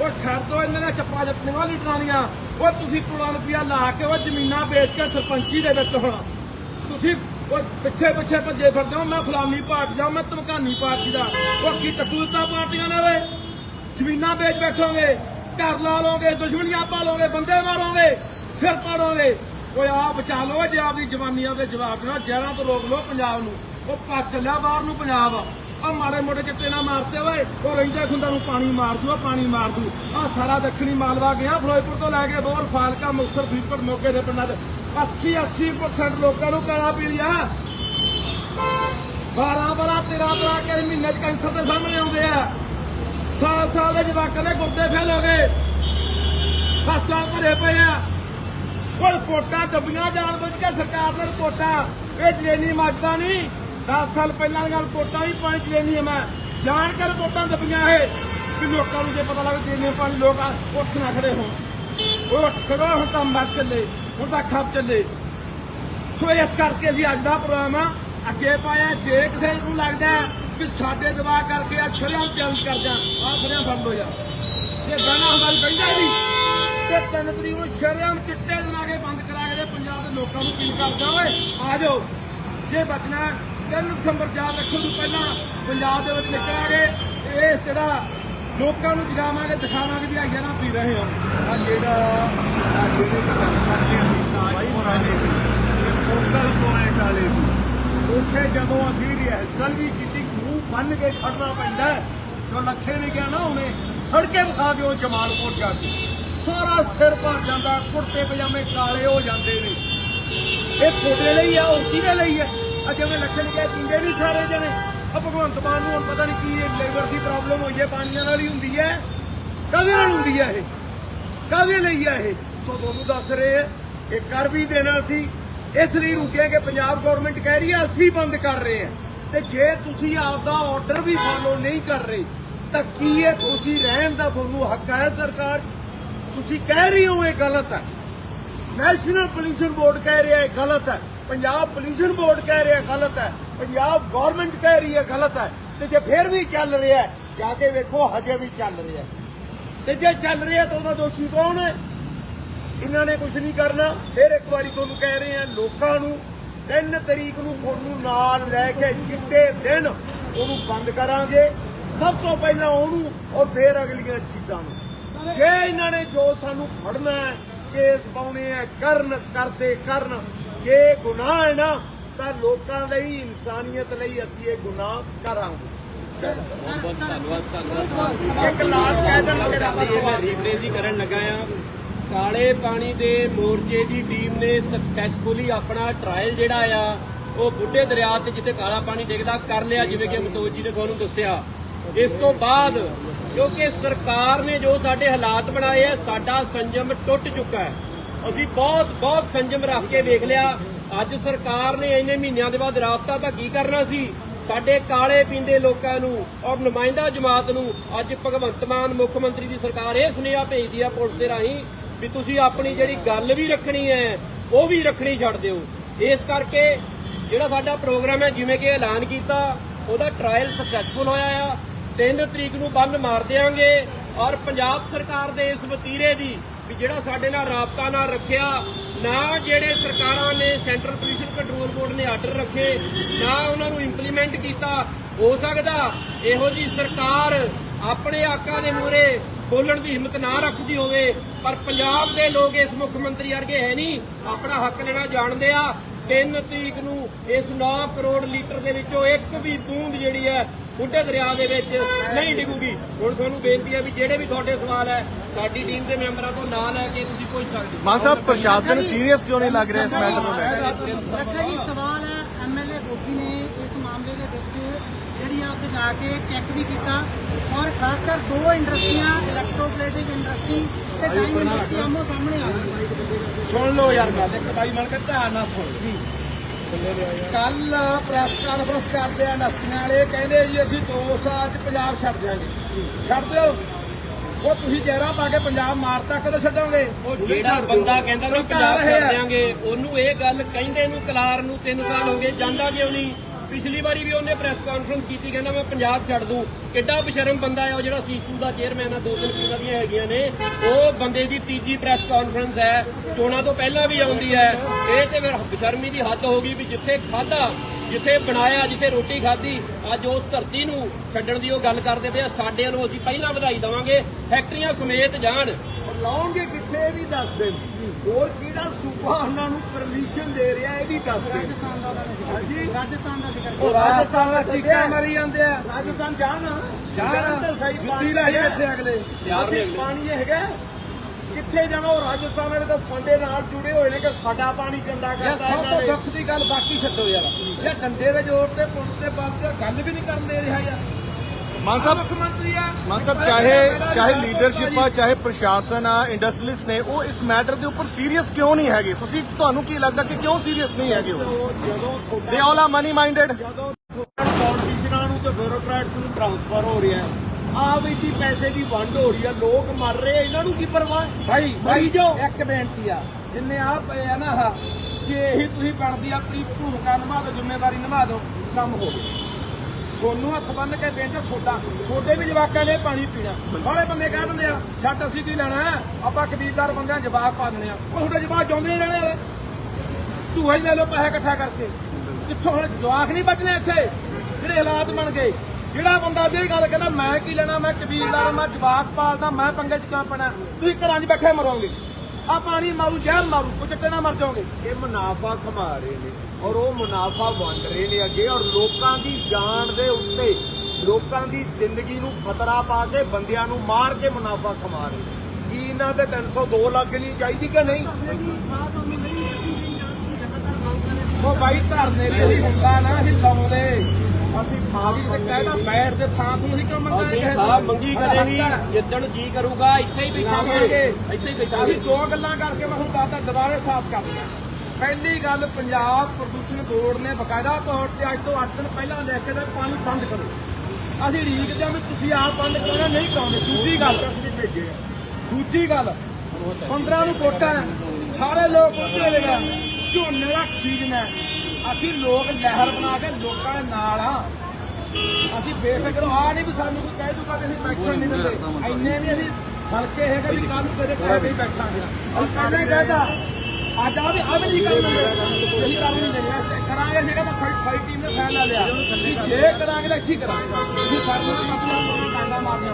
ਉਹ ਛੱਡ ਦੋ, ਇਹਨਾਂ ਨੇ ਚੱਪਾ ਜੱਟਣੀਆਂ ਲੀਟਰਾਂ ਦੀਆਂ। ਉਹ ਤੁਸੀਂ ਕਰੋੜਾਂ ਰੁਪਇਆ ਲਾ ਕੇ ਉਹ ਜ਼ਮੀਨਾਂ ਵੇਚ ਕੇ ਸਰਪੰਚੀ ਦੇ ਵਿੱਚ ਹੋਣਾ। ਤੁਸੀਂ ਉਹ ਪਿੱਛੇ ਪਿੱਛੇ ਭੱਜੇ ਫਿਰਦੇ ਹੋ, ਮੈਂ ਫਲਾਨੀ ਪਾਰਟੀ ਦਾ, ਮੈਂ ਧਮਕਾਨੀ ਪਾਰਟੀ ਦਾ। ਉਹ ਕੀ ਟਕੂਲਤਾ ਪਾਰਟੀਆਂ ਨੇ ਓਏ? ਜ਼ਮੀਨਾਂ ਵੇਚ ਬੈਠੋਗੇ, ਘਰ ਲਾ ਲੋਗੇ ਦੁਸ਼ਮਣੀਆਂ ਪਾ ਪਾਲੋਗੇ, ਬੰਦੇ ਮਾਰੋਗੇ, ਸਿਰ ਪਾੜੋਗੇ। ਓਏ ਆ ਬਚਾ ਲਓ ਜੇ ਆਪਦੀ ਜਵਾਨੀ ਆਪਦੇ ਜਵਾਬ ਨਾਲ ਜ਼ਹਿਰਾਂ ਤੋਂ ਰੋਕ ਲਓ ਪੰਜਾਬ ਨੂੰ। ਉਹ ਪੱਜ ਚੱਲਿਆ ਬਾਹਰ ਨੂੰ ਪੰਜਾਬ। ਆ ਮਾੜੇ ਮੋਟੇ ਚਿੱਟੇ ਨਾ ਮਾਰਤੇ ਓਏ। ਉਹ ਰਹਿੰਦੇ ਖੁੰਦਾ ਨੂੰ ਪਾਣੀ ਮਾਰ ਦੂ ਆ ਪਾਣੀ ਮਾਰ ਦੂ। ਆ ਸਾਰਾ ਦੱਖਣੀ ਮਾਲਵਾ ਗਿਆ ਫਿਰੋਜ਼ਪੁਰ ਤੋਂ ਲੈ ਕੇ ਬੋਰ, ਫਾਲਕਾ, ਮੁਕਤਸਰ, ਫਰੀਦਕੋਟ, ਮੋਗੇ ਦੇ ਪਿੰਡਾਂ ਦੇ। 80 80% ਲੋਕਾਂ ਨੂੰ ਕਾਲਾ ਪੀ ਲਿਆ 12 12 13 13 ਕੇ ਮਹੀਨੇ ਚ ਕੈਂਸਰ ਦੇ ਸਾਹਮਣੇ ਆਉਂਦੇ ਆ। ਸਾਲ ਸਾਲ ਦੇ ਜਵਾਕਾਂ ਦੇ ਗੁਰਦੇ ਫੇਲ ਹੋ ਗਏ। ਹਸਪਤਾਲ ਭਰੇ ਪਏ ਆ। ਉਹ ਰਿਪੋਰਟਾਂ ਦੱਬੀਆਂ ਜਾਣ ਬੁੱਝ ਕੇ ਸਰਕਾਰ ਨੇ ਰਿਪੋਰਟਾਂ। ਇਹ ਜਰੇਨੀ ਮੱਜਦਾ ਨਹੀਂ। 10 ਸਾਲ ਪਹਿਲਾਂ ਦੀਆਂ ਰਿਪੋਰਟਾਂ ਵੀ ਪਾਣੀ ਜਰੇਨੀ ਮੈਂ। ਜਾਣ ਕੇ ਰਿਪੋਰਟਾਂ ਦੱਬੀਆਂ ਇਹ। ਕਿ ਲੋਕਾਂ ਨੂੰ ਜੇ ਪਤਾ ਲੱਗ ਜਰੇਨੀ ਪਾਣੀ ਲੋਕ ਉੱਠ ਨਾ ਖੜੇ ਹੋਣ। ਉਹ ਉੱਠ ਖੜੋ, ਹੁਣ ਤਾਂ ਮਰ ਚੱਲੇ, ਹੁਣ ਤਾਂ ਖੱਪ ਚੱਲੇ। ਸੋ ਇਸ ਕਰਕੇ ਅਸੀਂ ਅੱਜ ਦਾ ਪ੍ਰੋਗਰਾਮ ਅੱਗੇ ਪਾਇਆ। ਜੇ ਕਿਸੇ ਨੂੰ ਲੱਗਦਾ ਹੈ ਕਿ ਸਾਡੇ ਦਬਾਅ ਕਰਕੇ ਆ ਸ਼ਰਿਆਂ ਚੈਲੰਜ ਕਰ ਜਾ ਆ ਖੜਿਆ ਫੜ ਲੋ ਯਾਰ ਜੇ। ਗਾਣਾ ਹਮਾਰੀ ਬੈਠਾ ਵੀ ਤੇ ਤਿੰਨ ਤਰੀਕ ਨੂੰ ਸ਼ਰਿਆਂ ਚਿੱਟੇ ਦਿਨਾਂ ਕੇ ਬੰਦ ਕਰਾ ਕੇ ਪੰਜਾਬ ਦੇ ਲੋਕਾਂ ਨੂੰ ਅਪੀਲ ਕਰਦਾ ਓਏ, ਆ ਜਾਓ। ਜੇ ਬਚਣਾ 3 ਦਸੰਬਰ ਯਾਦ ਰੱਖੋ, ਤੋਂ ਪਹਿਲਾਂ ਪੰਜਾਬ ਦੇ ਵਿੱਚ ਨਿਕਲਾਂਗੇ ਤੇ ਜਿਹੜਾ ਲੋਕਾਂ ਨੂੰ ਜਗਾਵਾਂਗੇ, ਦਿਖਾਵਾਂਗੇ ਵੀ ਆਈਆਂ ਨਾ ਪੀ ਰਹੇ ਹਾਂ ਆ ਜਿਹੜਾ ਜਿਹੜੇ ਗੱਲ ਕਰਦੇ ਅਸੀਂ ਤਾਜਪੁਰ ਵਾਲੇ ਦੀ ਪੁਆਇੰਟ ਵਾਲੇ ਦੀ ਉੱਥੇ ਜਦੋਂ ਅਸੀਂ ਰਿਹਰਸਲ ਵੀ ਕੀਤੀ, ਮੂੰਹ ਬੰਨ ਕੇ ਖੜਨਾ ਪੈਂਦਾ ਹੈ। ਜੋ ਲੱਖੇ ਨੇ ਕਿਹਾ ਨਾ ਉਹਨੇ ਖੜ ਕੇ ਵਿਖਾ ਦਿਓ ਜਮਾਲਪੁਰ ਜਾ ਕੇ। ਸਾਰਾ ਸਿਰ ਭਰ ਜਾਂਦਾ, ਕੁੜਤੇ ਪਜਾਮੇ ਕਾਲੇ ਹੋ ਜਾਂਦੇ ਨੇ। ਇਹ ਤੁਹਾਡੇ ਲਈ ਆ, ਉਹ ਕਿਹਦੇ ਲਈ ਹੈ ਆ? ਜਿਵੇਂ ਲੱਖਣ ਕਹਿ ਕਿਹਾ ਪੀਂਦੇ ਨਹੀਂ ਸਾਰੇ ਜਣੇ? ਆ ਭਗਵੰਤ ਮਾਨ ਨੂੰ ਹੁਣ ਪਤਾ ਨਹੀਂ ਕੀ ਇਹ ਲੇਬਰ ਦੀ ਪ੍ਰੋਬਲਮ ਹੋਈ ਹੈ, ਪਾਣੀਆਂ ਨਾਲ ਹੀ ਹੁੰਦੀ ਹੈ। ਕਦੇ ਨਾਲ ਹੁੰਦੀ ਹੈ ਇਹ? ਕਾਹਦੇ ਲਈ ਹੈ ਇਹ? ਸੋ ਤੁਹਾਨੂੰ ਦੱਸ ਰਹੇ ਆ ਇਹ ਕਰ ਵੀ ਦੇਣਾ ਸੀ। ਇਸ ਲਈ ਰੁਕਿਆ ਕਿ ਪੰਜਾਬ ਗਵਰਨਮੈਂਟ ਕਹਿ ਰਹੀ ਹੈ, ਅਸੀਂ ਬੰਦ ਕਰ ਰਹੇ ਹਾਂ। ਤੇ ਜੇ ਤੁਸੀਂ ਆਪਦਾ ਆਰਡਰ ਵੀ ਫਾਲੋ ਨਹੀਂ ਕਰ ਰਹੇ, ਤਾਂ ਕੀ ਇਹ ਤੁਸੀਂ ਰਹਿਣ ਦਾ ਤੁਹਾਨੂੰ ਹੱਕ ਹੈ ਸਰਕਾਰ 'ਚ? ਤੁਸੀਂ ਕਹਿ ਰਹੇ ਹੋ ਇਹ ਗਲਤ ਹੈ। ਨੈਸ਼ਨਲ ਪੋਲੂਸ਼ਨ ਬੋਰਡ ਕਹਿ ਰਿਹਾ ਹੈ ਗਲਤ ਹੈ। ਪੰਜਾਬ ਪੋਲੂਸ਼ਨ ਬੋਰਡ ਕਹਿ ਰਿਹਾ ਗਲਤ ਹੈ। ਪੰਜਾਬ ਗਵਰਨਮੈਂਟ ਕਹਿ ਰਹੀ ਹੈ ਗਲਤ ਹੈ। ਤੇ ਜੇ ਫਿਰ ਵੀ ਚੱਲ ਰਿਹਾ ਜਾ ਕੇ ਵੇਖੋ ਹਜੇ ਵੀ ਚੱਲ ਰਿਹਾ ਹੈ। ਤੇ ਜੇ ਚੱਲ ਰਿਹਾ ਤਾਂ ਉਹਦਾ ਦੋਸ਼ੀ ਕੌਣ ਹੈ? ਇਹਨਾਂ ਨੇ ਕੁਝ ਨਹੀਂ ਕਰਨਾ। ਫਿਰ ਇੱਕ ਵਾਰੀ ਤੁਹਾਨੂੰ ਕਹਿ ਰਹੇ ਆ ਲੋਕਾਂ ਨੂੰ 3 ਤਰੀਕ ਨੂੰ ਤੁਹਾਨੂੰ ਨਾਲ ਲੈ ਕੇ ਚਿੱਟੇ ਦਿਨ ਉਹਨੂੰ ਬੰਦ ਕਰਾਂਗੇ। ਸਭ ਤੋਂ ਪਹਿਲਾਂ ਉਹਨੂੰ ਔਰ ਫਿਰ ਅਗਲੀਆਂ ਚੀਜ਼ਾਂ ਨੂੰ। ਜੇ ਇਹਨਾਂ ਨੇ ਜੋ ਸਾਨੂੰ ਫੜਨਾ ਹੈ ਕੇਸ ਪਾਉਣੇ ਹੈ ਕਰਨ ਕਰਦੇ ਕਰਨ ਜੇ ਗੁਨਾਹ ਹੈ ਨਾ ਤਾਂ ਲੋਕਾਂ ਲਈ ਇਨਸਾਨੀਅਤ ਲਈ ਅਸੀਂ ਇਹ ਗੁਨਾਹ ਕਰਾਂਗੇ। ਬਹੁਤ ਧੰਨਵਾਦ ਧੰਨਵਾਦ ਇੱਕ ਲਾਸਟ ਕਹਿ ਦੇਣ ਮੇਰਾ ਬਸ ਸਵਾਲ। ਰੀਫਰੇਜ਼ ਹੀ ਕਰਨ ਲੱਗਾ ਆ। ਕਾਲੇ ਪਾਣੀ ਦੇ ਮੋਰਚੇ ਦੀ ਟੀਮ ਨੇ ਸਕਸੈਸਫੁਲੀ ਆਪਣਾ ਟ੍ਰਾਇਲ ਜਿਹੜਾ ਆ ਉਹ ਬੁੱਢੇ ਦਰਿਆ ਤੇ ਜਿੱਥੇ ਕਾਲਾ ਪਾਣੀ ਡਿੱਗਦਾ ਕਰ ਲਿਆ ਜਿਵੇਂ ਕਿ ਅਮਤੋਜ ਜੀ ਨੇ ਤੁਹਾਨੂੰ ਦੱਸਿਆ। ਇਸ ਤੋਂ ਬਾਅਦ ਕਿਉਂਕਿ ਸਰਕਾਰ ਨੇ ਜੋ ਸਾਡੇ ਹਾਲਾਤ ਬਣਾਏ ਆ, ਸਾਡਾ ਸੰਜਮ ਟੁੱਟ ਚੁੱਕਾ ਹੈ। ਅਸੀਂ ਬਹੁਤ ਬਹੁਤ ਸੰਜਮ ਰੱਖ ਕੇ ਵੇਖ ਲਿਆ। ਅੱਜ ਸਰਕਾਰ ਨੇ ਇੰਨੇ ਮਹੀਨਿਆਂ ਦੇ ਬਾਅਦ ਰਾਬਤਾ ਤਾਂ ਕੀ ਕਰਨਾ ਸੀ? ਸਾਡੇ ਕਾਲੇ ਪੀਂਦੇ ਲੋਕਾਂ ਨੂੰ ਔਰ ਨੁਮਾਇੰਦਾ ਜਮਾਤ ਨੂੰ ਅੱਜ ਭਗਵੰਤ ਮਾਨ ਮੁੱਖ ਮੰਤਰੀ ਦੀ ਸਰਕਾਰ ਇਹ ਸੁਨੇਹਾ ਭੇਜਦੀ ਆ ਪੁਲਿਸ ਦੇ ਰਾਹੀਂ ਵੀ ਤੁਸੀਂ ਆਪਣੀ ਜਿਹੜੀ ਗੱਲ ਵੀ ਰੱਖਣੀ ਹੈ, ਉਹ ਵੀ ਰੱਖਣੀ ਛੱਡ ਦਿਓ। ਇਸ ਕਰਕੇ ਜਿਹੜਾ ਸਾਡਾ ਪ੍ਰੋਗਰਾਮ ਹੈ, ਜਿਵੇਂ ਕਿ ਐਲਾਨ ਕੀਤਾ, ਉਹਦਾ ਟ੍ਰਾਇਲ ਸਕਸੈਸਫੁਲ ਹੋਇਆ ਆ। 3 ਤਰੀਕ ਨੂੰ ਬੰਦ ਮਾਰ ਦੇਵਾਂਗੇ ਔਰ ਪੰਜਾਬ ਸਰਕਾਰ ਦੇ ਇਸ ਵਤੀਰੇ ਦੀ ਵੀ ਜਿਹੜਾ ਸਾਡੇ ਨਾਲ ਰਾਬਤਾ ਨਾਲ ਰੱਖਿਆ, ਨਾ ਜਿਹੜੇ ਸਰਕਾਰਾਂ ਨੇ ਸੈਂਟਰਲ ਪੋਲਿਊਸ਼ਨ ਕੰਟਰੋਲ ਬੋਰਡ ਨੇ ਆਰਡਰ ਰੱਖੇ, ਨਾ ਉਹਨਾਂ ਨੂੰ ਇੰਪਲੀਮੈਂਟ ਕੀਤਾ, ਹੋ ਸਕਦਾ ਇਹੋ ਜੀ ਸਰਕਾਰ ਆਪਣੇ ਆਕਾਂ ਦੇ ਮੂਹਰੇ ਬੋਲਣ ਦੀ ਹਿੰਮਤ ਨਾ ਰੱਖਦੀ ਹੋਵੇ, ਪਰ ਪੰਜਾਬ ਦੇ ਲੋਕ ਇਸ ਮੁੱਖ ਮੰਤਰੀ ਵਰਗੇ ਹੈ ਨਹੀਂ, ਆਪਣਾ ਹੱਕ ਲੈਣਾ ਜਾਣਦੇ ਆ। 3 ਤਰੀਕ ਨੂੰ ਇਸ 9 ਕਰੋੜ ਲੀਟਰ ਦੇ ਵਿੱਚੋਂ ਇੱਕ ਵੀ ਬੂੰਦ ਜਿਹੜੀ ਹੈ ਬੁੱਢੇ ਦਰਿਆ ਦੇ ਵਿੱਚ ਨਹੀਂ ਡਿੱਗੂਗੀ। ਹੁਣ ਤੁਹਾਨੂੰ ਬੇਨਤੀ ਹੈ ਵੀ ਜਿਹੜੇ ਵੀ ਤੁਹਾਡੇ ਸਵਾਲ ਹੈ ਸਾਡੀ ਟੀਮ ਦੇ ਮੈਂਬਰਾਂ ਤੋਂ ਨਾਂ ਲੈ ਕੇ ਤੁਸੀਂ ਪੁੱਛ ਸਕਦੇ ਹੋ। ਮਾਨ ਸਾਹਿਬ ਪ੍ਰਸ਼ਾਸਨ ਸੀਰੀਅਸ ਕਿਉਂ ਨਹੀਂ ਲੱਗ ਰਿਹਾ ਇਸ ਮੈਟਰ ਨੂੰ ਲੈ ਕੇ? ਲੱਗਾ ਜੀ ਸਵਾਲ ਹੈ ਐਮਐਲਏ ਗੋਪੀ ਨੇ ਇਸ ਮਾਮਲੇ ਦੇ ਵਿੱਚ ਜਿਹੜੀ ਆ ਉੱਥੇ ਜਾ ਕੇ ਚੈੱਕ ਵੀ ਕੀਤਾ ਔਰ ਖਾਸ ਕਰ ਦੋ ਇੰਡਸਟਰੀਆਂ ਇਲੈਕਟ੍ਰੋਪਲੇਟਿਕ ਇੰਡਸਟਰੀ ਤੇ ਟਾਈਮ ਇੰਡਸਟਰੀ ਆਮੋ ਸਾਹਮਣੇ ਆ ਸੁਣ ਲਓ ਯਾਰ ਗੱਲ ਇੱਕ ਬਾਈ ਮਨ ਕੇ ਧਿਆਨ ਨਾਲ ਸੁਣ। ਕੱਲ ਪ੍ਰੈਸ ਕਾਨਫਰੰਸ ਕਰਦੇ ਆ ਨਸਤੀਆਂ ਵਾਲੇ ਕਹਿੰਦੇ ਜੀ ਅਸੀਂ 2 ਸਾਲ ਚ ਪੰਜਾਬ ਛੱਡ ਦਿਆਂਗੇ। ਛੱਡ ਦਿਓ। ਉਹ ਤੁਸੀਂ ਜਹਿਰਾ ਪਾ ਕੇ ਪੰਜਾਬ ਮਾਰਤਾ ਕਦੋਂ ਛੱਡੋਗੇ। ਉਹ ਜਿਹੜਾ ਬੰਦਾ ਕਹਿੰਦਾ ਨਾ ਪੰਜਾਬ ਛੱਡ ਦਿਆਂਗੇ ਉਹਨੂੰ ਇਹ ਗੱਲ ਕਹਿੰਦੇ ਨੂੰ ਕਲਾਰ ਨੂੰ 3 ਸਾਲ ਹੋ ਗਏ ਜਾਂਦਾ ਕਿਉਂ ਨਹੀਂ? ਪਿਛਲੀ ਵਾਰੀ ਵੀ ਉਹਨੇ ਪ੍ਰੈਸ ਕਾਨਫਰੰਸ ਕੀਤੀ, ਕਹਿੰਦਾ ਮੈਂ ਪੰਜਾਬ ਛੱਡ ਦੂੰ। ਕਿੱਡਾ ਬਸ਼ਰਮ ਬੰਦਾ ਹੈ ਉਹ ਜਿਹੜਾ ਸੀਸੂ ਦਾ ਚੇਅਰਮੈਨ ਆ, ਦੋ ਤਿੰਨ ਪਿੰਡਾਂ ਦੀਆਂ ਹੈਗੀਆਂ ਨੇ। ਉਹ ਬੰਦੇ ਦੀ ਤੀਜੀ ਪ੍ਰੈਸ ਕਾਨਫਰੰਸ ਹੈ, ਚੋਣਾਂ ਤੋਂ ਪਹਿਲਾਂ ਵੀ ਆਉਂਦੀ ਹੈ। ਇਹ ਤੇ ਫਿਰ ਬਸ਼ਰਮੀ ਦੀ ਹੱਦ ਹੋ ਗਈ ਵੀ ਜਿੱਥੇ ਖਾਦਾ ਜਿੱਥੇ ਬਣਾਇਆ, ਜਿੱਥੇ ਰੋਟੀ ਖਾਧੀ, ਅੱਜ ਉਸ ਧਰਤੀ ਨੂੰ ਛੱਡਣ ਦੀ ਉਹ ਗੱਲ ਕਰਦੇ ਪਏ ਆ। ਸਾਡਿਆਂ ਨੂੰ ਅਸੀਂ ਪਹਿਲਾਂ ਵਧਾਈ ਦੇਵਾਂਗੇ। ਫੈਕਟਰੀਆਂ ਸਮੇਤ ਜਾਣ। ਲਾਉਂਗੇ ਕਿੱਥੇ ਇਹ ਵੀ ਦੱਸ ਦੇਣ। ਹੋਰ ਕਿਹੜਾ ਸੂਬਾ ਉਹਨਾਂ ਨੂੰ ਪਰਮਿਸ਼ਨ ਦੇ ਰਿਹਾ ਇਹ ਵੀ ਦੱਸ ਦੇਣ। ਰਾਜਸਥਾਨ ਦਾ ਹਾਂਜੀ। ਰਾਜਸਥਾਨ ਦਾ ਜ਼ਿਕਰ ਉਹ ਰਾਜਸਥਾਨ ਦਾ ਚੀਕਾਂ ਮਾਰੀ ਜਾਂਦੇ ਆ। ਰਾਜਸਥਾਨ ਜਾਣ। ਜਾਣ। ਤਾਂ ਸਹੀ ਜੁੱਤੀ ਲਾਈ ਇੱਥੇ ਅਗਲੇ। ਅਸੀਂ ਪਾਣੀ ਹੈਗਾ। ਕਿੱਥੇ ਜਾਣਾ? ਉਹ ਰਾਜਸਥਾਨ ਵਾਲੇ ਤਾਂ ਸਾਡੇ ਨਾਲ ਜੁੜੇ ਹੋਏ ਨੇ ਕਿ ਸਾਡਾ ਪਾਣੀ ਗੰਦਾ ਯਾਰ ਕਰਦਾ ਸਭ ਇਹਨਾਂ ਤੋਂ ਨੇ। ਦੁੱਖ ਦੀ ਗੱਲ ਬਾਕੀ ਛੱਡੋ ਯਾਰ। ਯਾਰ ਡੰਡੇ ਦੇ ਜ਼ੋਰ ਤੇ ਪੁਲਿਸ ਦੇ ਤੇ ਗੱਲ ਵੀ ਨਹੀਂ ਕਰਨ ਦੇ ਰਿਹਾ ਯਾਰ। ਮਾਨ ਸਾਹਿਬ ਮੁੱਖ ਮੰਤਰੀ ਆ। ਮਾਨ ਸਾਹਿਬ ਚਾਹੇ ਚਾਹੇ ਲੀਡਰਸ਼ਿਪ ਆ ਚਾਹੇ ਪ੍ਰਸ਼ਾਸਨ ਆ ਇੰਡਸਟਰੀਲਿਸਟ ਨੇ ਉਹ ਇਸ ਮੈਟਰ ਦੇ ਉੱਪਰ ਸੀਰੀਅਸ ਕਿਉਂ ਨਹੀਂ ਹੈਗੇ? ਤੁਸੀਂ ਤੁਹਾਨੂੰ ਕੀ ਲੱਗਦਾ ਕਿ ਕਿਉਂ ਸੀਰੀਅਸ ਨਹੀਂ ਹੈਗੇ ਉਹ? ਦੇ ਆਲ ਆ ਮਨੀ ਮਾਈਂਡਡ ਜਦੋਂ ਪੋਲੀਟੀਸ਼ੀਅਨਾਂ ਨੂੰ ਤੇ ਬਿਊਰੋਕਰੈਟਸ ਨੂੰ ਟ੍ਰਾਂਸਫਰ ਹੋ ਰਿਹਾ ਹੈ ਆਪ ਇੱਡੀ ਪੈਸੇ ਦੀ ਵੰਡ ਹੋ ਰਹੀ ਹੈ ਲੋਕ ਮਰ ਰਹੇ ਆ, ਇਹਨਾਂ ਨੂੰ ਕੀ ਪਰਵਾਹ? ਭਾਈ ਭਾਈ ਜਾਓ। ਇੱਕ ਬੇਨਤੀ ਆ। ਜਿੰਨੇ ਆ ਪਏ ਆ ਨਾ ਆਹ ਕਿ ਇਹੀ ਤੁਸੀਂ ਬਣਦੀ ਆਪਣੀ ਭੂਮਿਕਾ ਨਿਭਾ ਦਿਓ ਜ਼ਿੰਮੇਵਾਰੀ ਨਿਭਾ ਦਿਓ ਕੰਮ ਹੋ ਗਿਆ ਸੋਨੂੰ ਹੱਥ ਬੰਨ ਕੇ ਬੇਨਤੀ ਸੋਡਾ। ਸੋਡੇ ਵੀ ਜਵਾਕਾਂ ਨੇ ਪਾਣੀ ਪੀਣਾ। ਬਾਹਲੇ ਬੰਦੇ ਕਹਿ ਦਿੰਦੇ ਆ ਛੱਡ ਅਸੀਂ ਕੀ ਲੈਣਾ ਹੈ? ਆਪਾਂ ਕਬੀਲਦਾਰ ਬੰਦਿਆਂ ਜਵਾਕ ਪਾ ਦਿੰਦੇ ਆ। ਉਹ ਤੁਹਾਡੇ ਜਵਾਕ ਚਾਹੁੰਦੇ ਨਹੀਂ ਰਹਿਣੇ ਤੂੰ ਹੀ ਲੈ ਲਓ ਪੈਸੇ ਇਕੱਠਾ ਕਰਕੇ। ਕਿੱਥੋਂ ਹੁਣ ਜਵਾਕ ਨਹੀਂ ਬਚਨੇ ਇੱਥੇ? ਜਿਹੜੇ ਹਾਲਾਤ ਬਣ ਗਏ। ਜਿਹੜਾ ਬੰਦਾ ਅੱਗੇ ਗੱਲ ਕਹਿੰਦਾ, ਮੈਂ ਕੀ ਲੈਣਾ? ਮੈਂ ਕਬੀਲਦਾਰ ਮੈਂ ਜਵਾਕ ਪਾਲਦਾ, ਮੈਂ ਪੰਗੇ ਚ ਕਿਉਂ ਪੈਣਾ? ਤੁਸੀਂ ਘਰਾਂ 'ਚ ਬੈਠੇ ਮਰੋਗੇ। ਆ ਪਾਣੀ ਮਾਰੂ ਜ਼ਹਿਰ ਮਾਰੂ ਕੁਝ ਚੱਟੇ ਨਾਲ ਮਰ ਜਾਓਗੇ ਇਹ ਮੁਨਾਫਾ ਕਮਾ ਰਹੇ ਨੇ ਔਰ ਉਹ ਮੁਨਾਫਾ ਵੰਡ ਰਹੇ ਨੇ ਅੱਗੇ ਔਰ ਲੋਕਾਂ ਦੀ ਜਾਨ ਦੇ ਉੱਤੇ ਲੋਕਾਂ ਦੀ ਜ਼ਿੰਦਗੀ ਨੂੰ ਖਤਰਾ ਪਾ ਕੇ ਬੰਦਿਆਂ ਨੂੰ ਮਾਰ ਕੇ ਮੁਨਾਫਾ ਕਮਾ ਰਹੇ ਨੇ ਕੀ ਇਹਨਾਂ ਤੇ 302 ਲੱਗ ਨਹੀਂ ਚਾਹੀਦੀ ਕਿ ਨਹੀਂ ਉਹ ਬਾਈ ਧਰਨੇ ਅਸੀਂ ਹੁੰਦਾ ਨਾ ਅਸੀਂ ਲਾਉਂਦੇ ਅਸੀਂ ਥਾਂ ਵੀ ਕਹਿਦਾ ਬੈਠ ਦੇ ਥਾਂ ਤੋਂ ਅਸੀਂ ਕਿਉਂ ਮੰਗਾਂਗੇ ਅਸੀਂ ਕਿਸੇ ਆ ਤੋਂ? ਮੰਗੀ ਸਾਡਾ ਕਦੇ ਨਹੀਂ ਹੱਕ ਹੈ। ਜਿੱਦਣ ਜੀ ਕਰੂਗਾ ਇੱਥੇ ਹੀ ਬੈਠਾਂਗੇ ਲਾਵਾਂਗੇ। ਇੱਥੇ ਹੀ ਅਸੀਂ ਬੈਠਾਂਗੇ ਦੋ ਗੱਲਾਂ ਕਰਕੇ ਮੈਂ ਹੁਣ ਦੱਸਦਾ ਦੁਬਾਰੇ ਸਾਫ਼ ਕਰ ਦਿਆਂ ਪਹਿਲੀ ਗੱਲ ਪੰਜਾਬ ਪ੍ਰਦੂਸ਼ਣ ਬੋਰਡ ਨੇ ਬਕਾਇਦਾ ਤੌਰ ਤੇ ਅੱਜ ਤੋਂ 8 ਦਿਨ ਪਹਿਲਾਂ ਲੈ ਕੇ ਤੇ ਪਾਣੀ ਬੰਦ ਕਰੋ ਅਸੀਂ ਰੀਕਦੇ ਹਾਂ ਵੀ ਤੁਸੀਂ ਆਪ ਬੰਦ ਕਰਨਾ ਨਹੀਂ ਕਰਾਉਂਦੇ ਦੂਜੀ ਗੱਲ ਅਸੀਂ ਭੇਜੇ ਆ ਦੂਜੀ ਗੱਲ 15 ਨੂੰ ਹੈ। ਸਾਰੇ ਲੋਕ ਉੱਤੇ ਝੋਨੇ ਦਾ ਸੀਜ਼ਨ ਹੈ ਅਸੀਂ ਲੋਕ ਲਹਿਰ ਬਣਾ ਕੇ ਲੋਕਾਂ ਦੇ ਨਾਲ ਆ। ਅਸੀਂ ਬੇਫਿਕਰ ਆ ਨਹੀਂ ਵੀ ਸਾਨੂੰ ਕੋਈ ਕਹਿ ਦੂਗਾ ਕਿ ਅਸੀਂ ਬੈਠਣ ਨਹੀਂ ਦਿੰਦੇ। ਇੰਨੇ ਨਹੀਂ ਅਸੀਂ ਹਲਕੇ ਹੈਗੇ ਵੀ ਕੱਲ ਨੂੰ ਕਦੇ ਕਹਿ ਕੇ ਹੀ ਬੈਠਾਂਗੇ। ਅਸੀਂ ਪਹਿਲਾਂ ਹੀ ਕਹਿਤਾ ਅੱਜ ਆ ਵੀ ਆ ਵੀ ਨਹੀਂ ਕਰਨ। ਅਸੀਂ ਕਰ ਨਹੀਂ ਅਸੀਂ ਕਰਾਂਗੇ ਸੀਗਾ ਤਾਂ ਸਾਡੀ ਟੀਮ ਨੇ ਫੈਸਲਾ ਲਿਆ। ਜੇ ਕਰਾਂਗੇ ਤਾਂ ਹੀ ਕਰਾਂਗੇ। ਅਸੀਂ ਸਾਡੇ ਨਾਲ ਮਤਲਬ ਕਾਂਡਾ ਮਾਰਨਾ